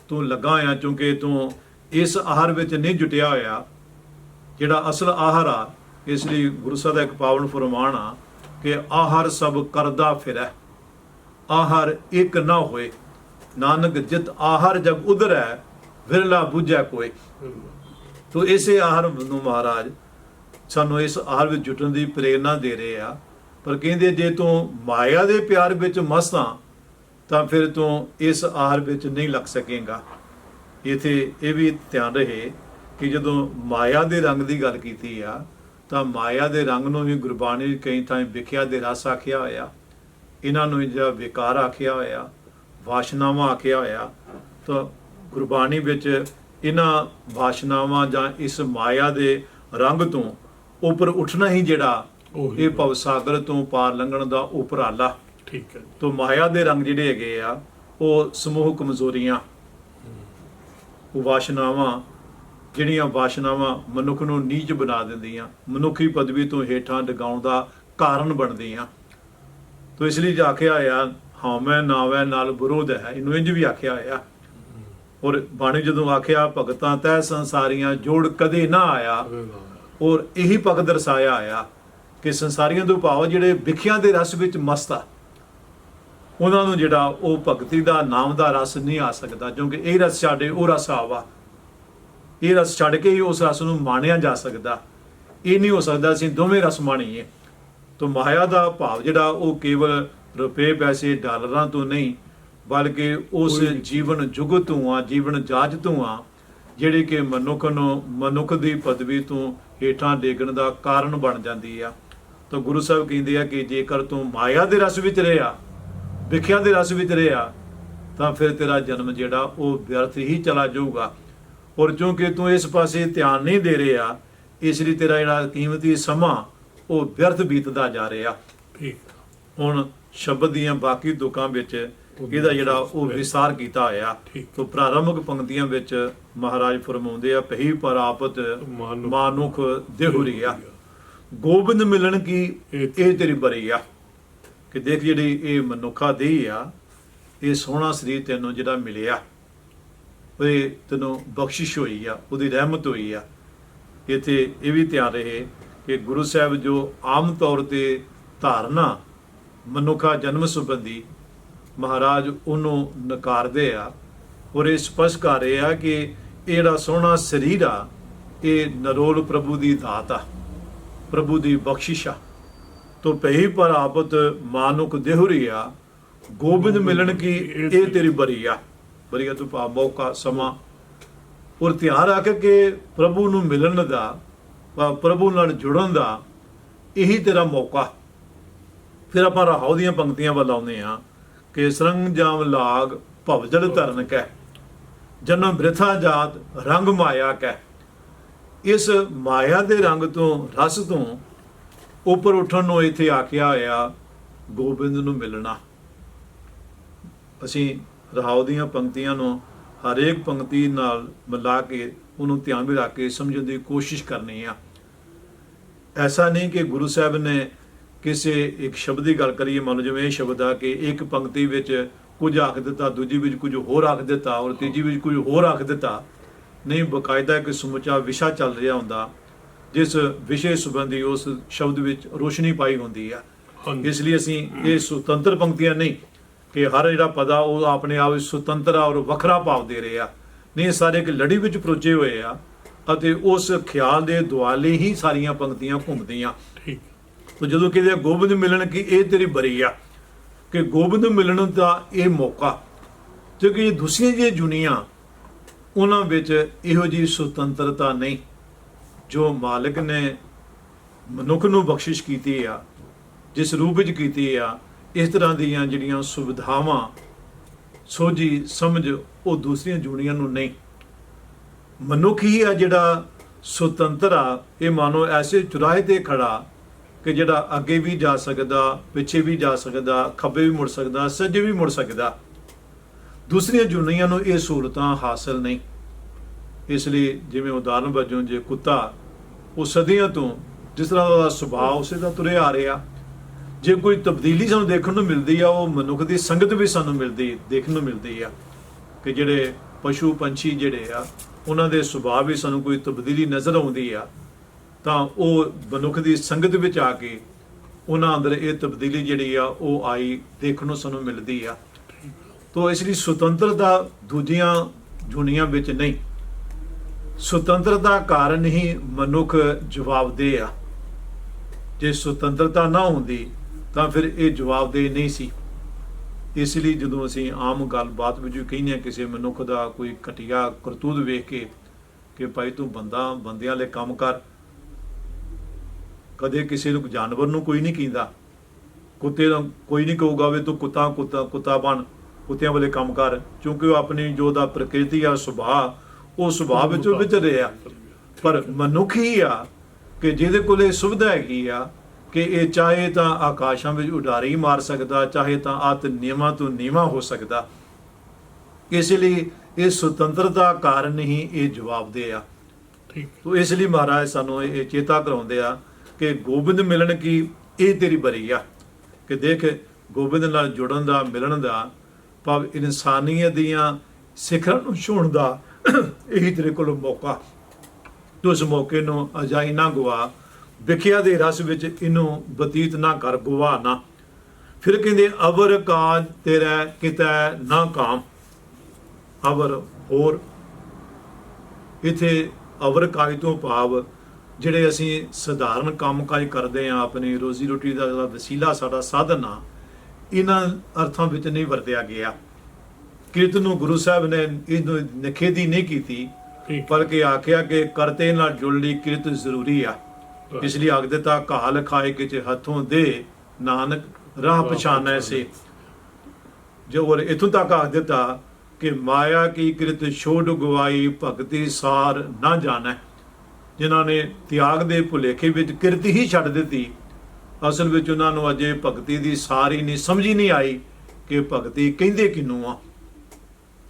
ਤੂੰ ਲੱਗਾ ਹੋਇਆ ਕਿਉਂਕਿ ਤੂੰ ਇਸ ਆਹਾਰ ਵਿੱਚ ਨਹੀਂ ਜੁਟਿਆ ਹੋਇਆ, ਜਿਹੜਾ ਅਸਲ ਆਹਾਰ ਆ, ਇਸ ਲਈ ਗੁਰੂ ਸਾਹਿਬ ਦਾ ਇੱਕ ਪਾਵਨ ਫਰਮਾਨ ਆ ਕਿ ਆਹਾਰ ਸਭ ਕਰਦਾ ਫਿਰੈ। ਆਹਾਰ ਇੱਕ ਨਾ ਹੋਏ। ਨਾਨਕ ਜਿਤ ਆਹਾਰ ਜਗ ਉਧਰੈ, ਵਿਰਲਾ ਬੁਝੈ ਕੋਈ ਤੋ ਇਸੇ ਆਹਾਰ ਨੂੰ ਮਹਾਰਾਜ ਸਾਨੂੰ ਇਸ ਆਹਾਰ ਵਿੱਚ ਜੁਟਣ ਦੀ ਪ੍ਰੇਰਣਾ ਦੇ ਰਹੇ ਆ। ਪਰ ਕਹਿੰਦੇ ਜੇ ਤੂੰ ਮਾਇਆ ਦੇ ਪਿਆਰ ਵਿੱਚ ਮਸਤ ਆਂ, ਤਾਂ ਫਿਰ ਤੂੰ ਇਸ ਆਹਾਰ ਵਿੱਚ ਨਹੀਂ ਲੱਗ ਸਕੇਗਾ। ਇਥੇ ਇਹ ਵੀ ਧਿਆਨ ਰਹੇ ਕਿ ਜਦੋਂ ਮਾਇਆ ਦੇ ਰੰਗ ਦੀ ਗੱਲ ਕੀਤੀ ਆ ਤਾਂ ਮਾਇਆ ਦੇ ਰੰਗ ਨੂੰ ਵੀ ਗੁਰਬਾਣੀ ਵਿੱਚ ਕਈ ਥਾਂ ਵਿਖਿਆ ਦੇ ਰਸ ਆਖਿਆ ਹੋਇਆ ਇਹਨਾਂ ਨੂੰ ਜਿਹੜਾ ਵਿਕਾਰ ਆਖਿਆ ਹੋਇਆ ਵਾਸ਼ਨਾਵਾਂ ਆਖਿਆ ਹੋਇਆ ਤਾਂ ਗੁਰਬਾਣੀ ਵਿੱਚ ਇਹਨਾਂ ਵਾਸ਼ਨਾਵਾਂ ਜਾਂ ਇਸ ਮਾਇਆ ਦੇ ਰੰਗ ਤੋਂ ਉੱਪਰ ਉੱਠਣਾ ਹੀ ਜਿਹੜਾ ਇਹ ਭਵ ਸਾਗਰ ਤੋਂ ਪਾਰ ਲੰਘਣ ਦਾ ਉਪਰਾਲਾ। ਠੀਕ ਹੈ। ਤੋਂ ਮਾਇਆ ਦੇ ਰੰਗ ਜਿਹੜੇ ਹੈਗੇ ਆ ਉਹ ਸਮੂਹ ਕਮਜ਼ੋਰੀਆਂ ਵਾਸ਼ਨਾਵਾਂ ਜਿਹੜੀਆਂ ਵਾਸ਼ਨਾਵਾਂ ਮਨੁੱਖ ਨੂੰ ਨੀਚ ਬਣਾ ਦਿੰਦੀਆਂ, ਮਨੁੱਖੀ ਪਦਵੀ ਤੋਂ ਹੇਠਾਂ ਡਗਾਉਣ ਦਾ ਕਾਰਨ ਬਣਦੀਆਂ। ਤੋਂ ਇਸ ਲਈ ਆਖਿਆ ਆ ਹਉਮੈ ਨਾਵੈ ਨਾਲ ਵਿਰੋਧ ਹੈ, ਇਹਨੂੰ ਇੰਜ ਵੀ ਆਖਿਆ ਹੋਇਆ। ਔਰ ਬਾਣੀ ਜਦੋਂ ਆਖਿਆ, ਭਗਤਾਂ ਤੈ ਸੰਸਾਰੀਆਂ ਜੋੜ ਕਦੇ ਨਾ ਆਇਆ, ਔਰ ਇਹੀ ਭਗਤ ਦਰਸਾਇਆ ਆਇਆ ਕਿ ਸੰਸਾਰੀਆਂ ਤੋਂ ਭਾਵ ਜਿਹੜੇ ਵਿਖਿਆਂ ਦੇ ਰਸ ਵਿੱਚ ਮਸਤ ਆ। ਉਹਨਾਂ ਨੂੰ ਜਿਹੜਾ ਉਹ ਭਗਤੀ ਦਾ ਨਾਮ ਦਾ ਰਸ ਨਹੀਂ ਆ ਸਕਦਾ ਕਿਉਂਕਿ ਇਹ ਰਸ ਛੱਡੇ ਉਹ ਰਸ ਆਵਾ। ਇਹ ਰਸ ਛੱਡ ਕੇ ਹੀ ਉਸ ਰਸ ਨੂੰ ਮਾਣਿਆ ਜਾ ਸਕਦਾ। ਇਹ ਨਹੀਂ ਹੋ ਸਕਦਾ ਅਸੀਂ ਦੋਵੇਂ ਰਸ ਮਾਣੀਏ। ਤੋਂ ਮਾਇਆ ਦਾ ਭਾਵ ਜਿਹੜਾ ਉਹ ਕੇਵਲ ਰੁਪਏ ਪੈਸੇ ਡਾਲਰਾਂ ਤੋਂ ਨਹੀਂ ਬਲਕਿ ਉਸ। ਜੀਵਨ ਜੁਗਤ ਤੋਂ ਆ ਜੀਵਨ ਜਾਜ ਤੋਂ ਆ ਜਿਹੜੀ ਕਿ ਮਨੁੱਖ ਨੂੰ ਮਨੁੱਖ ਦੀ ਪਦਵੀ ਤੋਂ ਹੇਠਾਂ ਡੇਗਣ ਦਾ ਕਾਰਨ ਬਣ ਜਾਂਦੀ ਆ। ਤਾਂ ਗੁਰੂ ਸਾਹਿਬ ਕਹਿੰਦੇ ਆ ਕਿ ਜੇਕਰ ਤੂੰ ਮਾਇਆ ਦੇ ਰਸ ਵਿੱਚ ਰਿਹਾ ਵਿਖਿਆ ਦੇ ਰਸ ਵਿੱਚ ਰਿਹਾ ਤਾਂ ਫਿਰ ਤੇਰਾ ਜਨਮ ਜਿਹੜਾ ਉਹ ਵਿਅਰਥ ਹੀ ਚਲਾ ਜਾਊਗਾ। ਔਰ ਕਿਉਂਕਿ ਤੂੰ ਇਸ ਪਾਸੇ ਧਿਆਨ ਨਹੀਂ ਦੇ ਰਿਹਾ ਇਸ ਲਈ ਤੇਰਾ ਜਿਹੜਾ ਕੀਮਤੀ ਸਮਾਂ ਉਹ ਵਿਅਰਥ ਬੀਤਦਾ ਜਾ ਰਿਹਾ। ਠੀਕ। ਹੁਣ ਸ਼ਬਦ ਦੀਆਂ ਬਾਕੀ ਤੁਕਾਂ ਵਿੱਚ ਇਹਦਾ ਜਿਹੜਾ ਉਹ ਵਿਸਾਰ ਕੀਤਾ ਹੋਇਆ। ਤੋਂ ਪ੍ਰਾਰੰਭਕ ਪੰਕਤੀਆਂ ਵਿੱਚ ਮਹਾਰਾਜ ਫਰਮਾਉਂਦੇ ਆ ਪਹੀ ਪਰਾਪਤ ਮਾਨੁਖ ਮਾਨੁਖ ਦੇਹੁਰੀਆ ਗੋਬਿੰਦ ਮਿਲਣ ਕੀ ਇਹ- ਇਹ ਤੇਰੀ ਬਰੀ ਆ। ਕਿ ਦੇਖ ਜਿਹੜੀ ਇਹ ਮਨੁੱਖਾ ਦੇਹੀ ਆ, ਇਹ ਸੋਹਣਾ ਸਰੀਰ ਤੈਨੂੰ ਜਿਹੜਾ ਮਿਲਿਆ ਉਹ ਤੈਨੂੰ ਬਖਸ਼ਿਸ਼ ਹੋਈ ਆ, ਉਹਦੀ ਰਹਿਮਤ ਹੋਈ ਆ। ਇੱਥੇ ਇਹ ਵੀ ਧਿਆਨ ਰਹੇ ਕਿ ਗੁਰੂ ਸਾਹਿਬ ਜੋ ਆਮ ਤੌਰ ਤੇ ਧਾਰਨਾ ਮਨੁੱਖਾ ਜਨਮ ਸੰਬੰਧੀ ਮਹਾਰਾਜ ਉਹਨੂੰ ਨਕਾਰਦੇ ਆ ਔਰ ਇਹ ਸਪਸ਼ਟ ਕਰ ਰਹੇ ਆ ਕਿ ਇਹ ਜਿਹੜਾ ਸੋਹਣਾ ਸਰੀਰ ਆ, ਇਹ ਨਰੋਲ ਪ੍ਰਭੂ ਦੀ ਦਾਤ ਆ, ਪ੍ਰਭੂ ਦੀ ਬਖਸ਼ਿਸ਼ ਆ। ਤੋ ਪਈ ਪਰ ਆਪਤ ਮਾਨੁਕ ਦੇਹੁਰੀਆ ਗੋਬਿੰਦ ਮਿਲਣ ਕੀ ਇਹ ਤੇਰੀ ਬਰੀ ਆ। ਬਰੀ ਆ ਤੂੰ ਪਾ ਮੌਕਾ ਸਮਾਂ। ਔਰ ਧਿਆਨ ਰੱਖ ਕਿ ਪ੍ਰਭੂ ਨੂੰ ਮਿਲਣ ਦਾ ਪ੍ਰਭੂ ਨਾਲ ਜੁੜਨ ਦਾ ਇਹੀ ਤੇਰਾ ਮੌਕਾ। ਫਿਰ ਆਪਾਂ ਰਹਾਉ ਦੀਆਂ ਪੰਕਤੀਆਂ ਵੱਲ ਆਉਂਦੇ ਆ ਕਿ ਸਰੰਗ ਜਾਮ ਲਾਗ ਭਵਜਲ ਧਰਨ ਕੈ ਜਨਮ ਬ੍ਰਿਥਾ ਜਾਤ ਰੰਗ ਮਾਇਆ ਕੈ ਇਸ ਮਾਇਆ ਦੇ ਰੰਗ ਤੋਂ ਰਸ ਤੋਂ ਉੱਪਰ ਉੱਠਣ ਨੂੰ ਇੱਥੇ ਆਖਿਆ ਹੋਇਆ, ਗੋਬਿੰਦ ਨੂੰ ਮਿਲਣਾ। ਅਸੀਂ ਰਹਾਉ ਦੀਆਂ ਪੰਕਤੀਆਂ ਨੂੰ ਹਰੇਕ ਪੰਕਤੀ ਨਾਲ ਮਿਲਾ ਕੇ ਉਹਨੂੰ ਧਿਆਨ ਵਿੱਚ ਰੱਖ ਕੇ ਸਮਝਣ ਦੀ ਕੋਸ਼ਿਸ਼ ਕਰਨੀ ਆ। ਐਸਾ ਨਹੀਂ ਕਿ ਗੁਰੂ ਸਾਹਿਬ ਨੇ ਕਿਸੇ ਇੱਕ ਸ਼ਬਦ ਦੀ ਗੱਲ ਕਰੀਏ, ਮੰਨ ਲਓ ਜਿਵੇਂ ਇਹ ਸ਼ਬਦ ਆ ਕਿ ਇੱਕ ਪੰਕਤੀ ਵਿੱਚ ਕੁਝ ਆਖ ਦਿੱਤਾ, ਦੂਜੀ ਵਿੱਚ ਕੁਝ ਹੋਰ ਆਖ ਦਿੱਤਾ ਔਰ ਤੀਜੀ ਵਿੱਚ ਕੁਝ ਹੋਰ ਆਖ ਦਿੱਤਾ। ਨਹੀਂ, ਬਕਾਇਦਾ ਇੱਕ ਸਮੁੱਚਾ ਵਿਸ਼ਾ ਚੱਲ ਰਿਹਾ ਹੁੰਦਾ। ਜਿਸ ਵਿਸ਼ੇ ਸੰਬੰਧੀ ਉਸ ਸ਼ਬਦ ਵਿੱਚ ਰੋਸ਼ਨੀ ਪਾਈ ਹੁੰਦੀ ਆ। ਇਸ ਲਈ ਅਸੀਂ ਇਹ ਸੁਤੰਤਰ ਪੰਕਤੀਆਂ ਨਹੀਂ ਕਿ ਹਰ ਜਿਹੜਾ ਪਦਾ ਉਹ ਆਪਣੇ ਆਪ ਵਿੱਚ ਸੁਤੰਤਰ ਆ ਔਰ ਵੱਖਰਾ ਭਾਵ ਦੇ ਰਹੇ ਨਹੀਂ ਇਹ ਸਾਰੇ ਇੱਕ ਲੜੀ ਵਿੱਚ ਪਰੋਚੇ ਹੋਏ ਆ ਅਤੇ ਉਸ ਖਿਆਲ ਦੇ ਦੁਆਲੇ ਹੀ ਸਾਰੀਆਂ ਪੰਕਤੀਆਂ ਘੁੰਮਦੀਆਂ। ਠੀਕ। ਤੋ ਜਦੋਂ ਆ ਗੋਬਿੰਦ ਮਿਲਣ ਕੀ ਇਹ ਤੇਰੀ ਬਰੀ ਆ ਕਿ ਗੋਬਿੰਦ ਮਿਲਣ ਦਾ ਇਹ ਮੌਕਾ ਕਿਉਂਕਿ ਇਹ ਦੂਸਰੀਆਂ ਜਿਹੜੀਆਂ ਜੁਨੀਆਂ ਉਹਨਾਂ ਵਿੱਚ ਇਹੋ ਜੀ ਸੁਤੰਤਰਤਾ ਨਹੀਂ। ਜੋ ਮਾਲਕ ਨੇ ਮਨੁੱਖ ਨੂੰ ਬਖਸ਼ਿਸ਼ ਕੀਤੀ ਆ, ਜਿਸ ਰੂਪ ਵਿੱਚ ਕੀਤੀ ਆ, ਇਸ ਤਰ੍ਹਾਂ ਦੀਆਂ ਜਿਹੜੀਆਂ ਸੁਵਿਧਾਵਾਂ, ਸੋਝੀ ਸਮਝ ਉਹ ਦੂਸਰੀਆਂ ਜੁਨੀਆਂ ਨੂੰ ਨਹੀਂ। ਮਨੁੱਖ ਹੀ ਆ ਜਿਹੜਾ ਸੁਤੰਤਰ ਆ, ਇਹ ਮਾਨੋ ਐਸੇ ਚੁਰਾਹੇ ਤੇ ਖੜਾ ਕਿ ਜਿਹੜਾ ਅੱਗੇ ਵੀ ਜਾ ਸਕਦਾ, ਪਿੱਛੇ ਵੀ ਜਾ ਸਕਦਾ, ਖੱਬੇ ਵੀ ਮੁੜ ਸਕਦਾ, ਸੱਜੇ ਵੀ ਮੁੜ ਸਕਦਾ। ਦੂਸਰੀਆਂ ਜੁਨੀਆਂ ਨੂੰ ਇਹ ਸਹੂਲਤਾਂ ਹਾਸਲ ਨਹੀਂ। ਇਸ ਲਈ ਜਿਵੇਂ ਉਦਾਹਰਨ ਵਜੋਂ ਜੇ ਕੁੱਤਾ ਉਹ ਸਦੀਆਂ ਤੋਂ ਜਿਸ ਤਰ੍ਹਾਂ ਦਾ ਸੁਭਾਅ ਉਸੇ ਦਾ ਤੁਰੇ ਆ ਰਿਹਾ, ਜੇ ਕੋਈ ਤਬਦੀਲੀ ਸਾਨੂੰ ਦੇਖਣ ਨੂੰ ਮਿਲਦੀ ਆ, ਉਹ ਮਨੁੱਖ ਦੀ ਸੰਗਤ ਵੀ ਸਾਨੂੰ ਮਿਲਦੀ, ਦੇਖਣ ਨੂੰ ਮਿਲਦੀ ਆ ਕਿ ਜਿਹੜੇ ਪਸ਼ੂ ਪੰਛੀ ਜਿਹੜੇ ਆ, ਉਹਨਾਂ ਦੇ ਸੁਭਾਅ ਵੀ ਸਾਨੂੰ ਕੋਈ ਤਬਦੀਲੀ ਨਜ਼ਰ ਆਉਂਦੀ ਆ, ਤਾਂ ਉਹ ਮਨੁੱਖ ਦੀ ਸੰਗਤ ਵਿੱਚ ਆ ਕੇ ਉਹਨਾਂ ਅੰਦਰ ਇਹ ਤਬਦੀਲੀ ਜਿਹੜੀ ਆ, ਉਹ ਆਈ ਦੇਖਣ ਨੂੰ ਸਾਨੂੰ ਮਿਲਦੀ ਆ। ਤੋ ਇਸ ਲਈ ਸੁਤੰਤਰਤਾ ਦੂਜੀਆਂ ਜੁਨੀਆਂ ਵਿੱਚ ਨਹੀਂ। ਸੁਤੰਤਰਤਾ ਕਾਰਨ ਹੀ ਮਨੁੱਖ ਜਵਾਬਦੇਹ ਆ। ਜੇ ਸੁਤੰਤਰਤਾ ਨਾ ਹੁੰਦੀ, ਤਾਂ ਫਿਰ ਇਹ ਜਵਾਬਦੇਹ ਨਹੀਂ ਸੀ। ਇਸ ਲਈ ਜਦੋਂ ਅਸੀਂ ਆਮ ਗੱਲਬਾਤ ਵਿੱਚ ਵੀ ਕਹਿੰਦੇ ਹਾਂ, ਕਿਸੇ ਮਨੁੱਖ ਦਾ ਕੋਈ ਘਟੀਆ ਕਰਤੂਤ ਵੇਖ ਕੇ ਕਿ ਭਾਈ ਤੂੰ ਬੰਦਾ, ਬੰਦਿਆਂ ਵਾਲੇ ਕੰਮ ਕਰ। ਕਦੇ ਕਿਸੇ ਨੂੰ ਜਾਨਵਰ ਨੂੰ ਕੋਈ ਨਹੀਂ ਕਹਿੰਦਾ। ਕੁੱਤੇ ਨੂੰ ਕੋਈ ਨਹੀਂ ਕਹੂਗਾ ਵੀ ਤੂੰ ਕੁੱਤਾ ਕੁੱਤਾ ਕੁੱਤਾ ਬਣ, ਕੁੱਤਿਆਂ ਵਾਲੇ ਕੰਮ ਕਰ। ਕਿਉਂਕਿ ਉਹ ਆਪਣੀ ਜੋ ਦਾ ਪ੍ਰਕਿਰਤੀ ਆ, ਸੁਭਾਅ ਉਹ ਸੁਭਾਅ ਵਿੱਚ ਉਹ ਵਿਚ ਰਿਹਾ। ਪਰ ਮਨੁੱਖ ਹੀ ਆ ਕਿ ਜਿਹਦੇ ਕੋਲੇ ਸੁਵਿਧਾ ਹੈਗੀ ਆ ਕਿ ਇਹ ਚਾਹੇ ਤਾਂ ਆਕਾਸ਼ਾਂ ਵਿੱਚ ਉਡਾਰੀ ਮਾਰ ਸਕਦਾ ਚਾਹੇ ਤਾਂ ਆਤ ਨਿਯਮਾਂ ਤੋਂ ਨੀਵਾਂ ਹੋ ਸਕਦਾ। ਇਸ ਲਈ ਇਹ ਸੁਤੰਤਰਤਾ ਕਾਰਨ ਹੀ ਇਹ ਜਵਾਬਦੇਹ ਆ। ਠੀਕ। ਤੋ ਇਸ ਲਈ ਮਹਾਰਾਜ ਸਾਨੂੰ ਇਹ ਚੇਤਾ ਕਰਾਉਂਦੇ ਆ ਕਿ ਗੋਬਿੰਦ ਮਿਲਣ ਕੀ ਇਹ ਤੇਰੀ ਬਰੀ ਆ। ਕਿ ਦੇਖ ਗੋਬਿੰਦ ਨਾਲ ਜੁੜਨ ਦਾ ਮਿਲਣ ਦਾ ਭਾਵ ਇਨਸਾਨੀਅਤ ਦੀਆਂ ਸਿਖਰਾਂ ਨੂੰ ਛੂਹਣ ਦਾ ਇਹੀ ਤੇਰੇ ਕੋਲ ਮੌਕਾ। ਤੂੰ ਉਸ ਮੌਕੇ ਨੂੰ ਅਜਾਈ ਨਾ ਗਵਾ। ਵਿਖਿਆ ਦੇ ਰਸ ਵਿੱਚ ਇਹਨੂੰ ਬਤੀਤ ਨਾ ਕਰ ਗਵਾ ਨਾ। ਫਿਰ ਕਹਿੰਦੇ, ਅਵਰ ਕਾਜ ਤੇਰਾ ਕਿਤੈ ਨਾ ਕਾਮ। ਅਵਰ ਹੋਰ। ਇਥੇ ਅਵਰ ਕਾਜ ਤੋਂ ਭਾਵ ਜਿਹੜੇ ਅਸੀਂ ਸਧਾਰਨ ਕੰਮਕਾਜ ਕਰਦੇ ਆ ਆਪਣੀ ਰੋਜ਼ੀ ਰੋਟੀ ਦਾ ਵਸੀਲਾ, ਸਾਡਾ ਸਾਧਨ ਆ ਇਹਨਾਂ ਅਰਥਾਂ ਵਿੱਚ ਨਹੀਂ ਵਰਤਿਆ ਗਿਆ। ਕਿਰਤ ਨੂੰ ਗੁਰੂ ਸਾਹਿਬ ਨੇ ਇਹਨੂੰ ਨਖੇਦੀ ਨਹੀਂ ਕੀਤੀ ਬਲਕਿ ਆਖਿਆ ਕਿ ਕਰਤੇ ਨਾਲ ਜੁੜ ਲਈ ਕਿਰਤ ਜ਼ਰੂਰੀ ਆ। ਇਸ ਲਈ ਆਖ ਦਿੱਤਾ ਕਾਲ ਖਾਏ ਕਿਚ ਹੱਥੋਂ ਦੇ ਨਾਨਕ ਰਾਹ ਪਛਾਨੈ ਸੇ। ਜੋ ਔਰ ਇਥੋਂ ਤੱਕ ਆਖ ਦਿੱਤਾ ਕਿ ਮਾਇਆ ਕੀ ਕਿਰਤ ਛੋੜ ਗਵਾਈ ਭਗਤੀ ਸਾਰ ਨਾ ਜਾਣੈ। ਜਿਨ੍ਹਾਂ ਨੇ ਤਿਆਗ ਦੇ ਭੁਲੇਖੇ ਵਿੱਚ ਕਿਰਤ ਹੀ ਛੱਡ ਦਿੱਤੀ ਅਸਲ ਵਿੱਚ ਉਹਨਾਂ ਨੂੰ ਅਜੇ ਭਗਤੀ ਦੀ ਸਾਰੀ ਨਹੀਂ ਸਮਝੀ ਨਹੀਂ ਆਈ ਕਿ ਭਗਤੀ ਕਹਿੰਦੇ ਕਿਨੂੰ ਆ।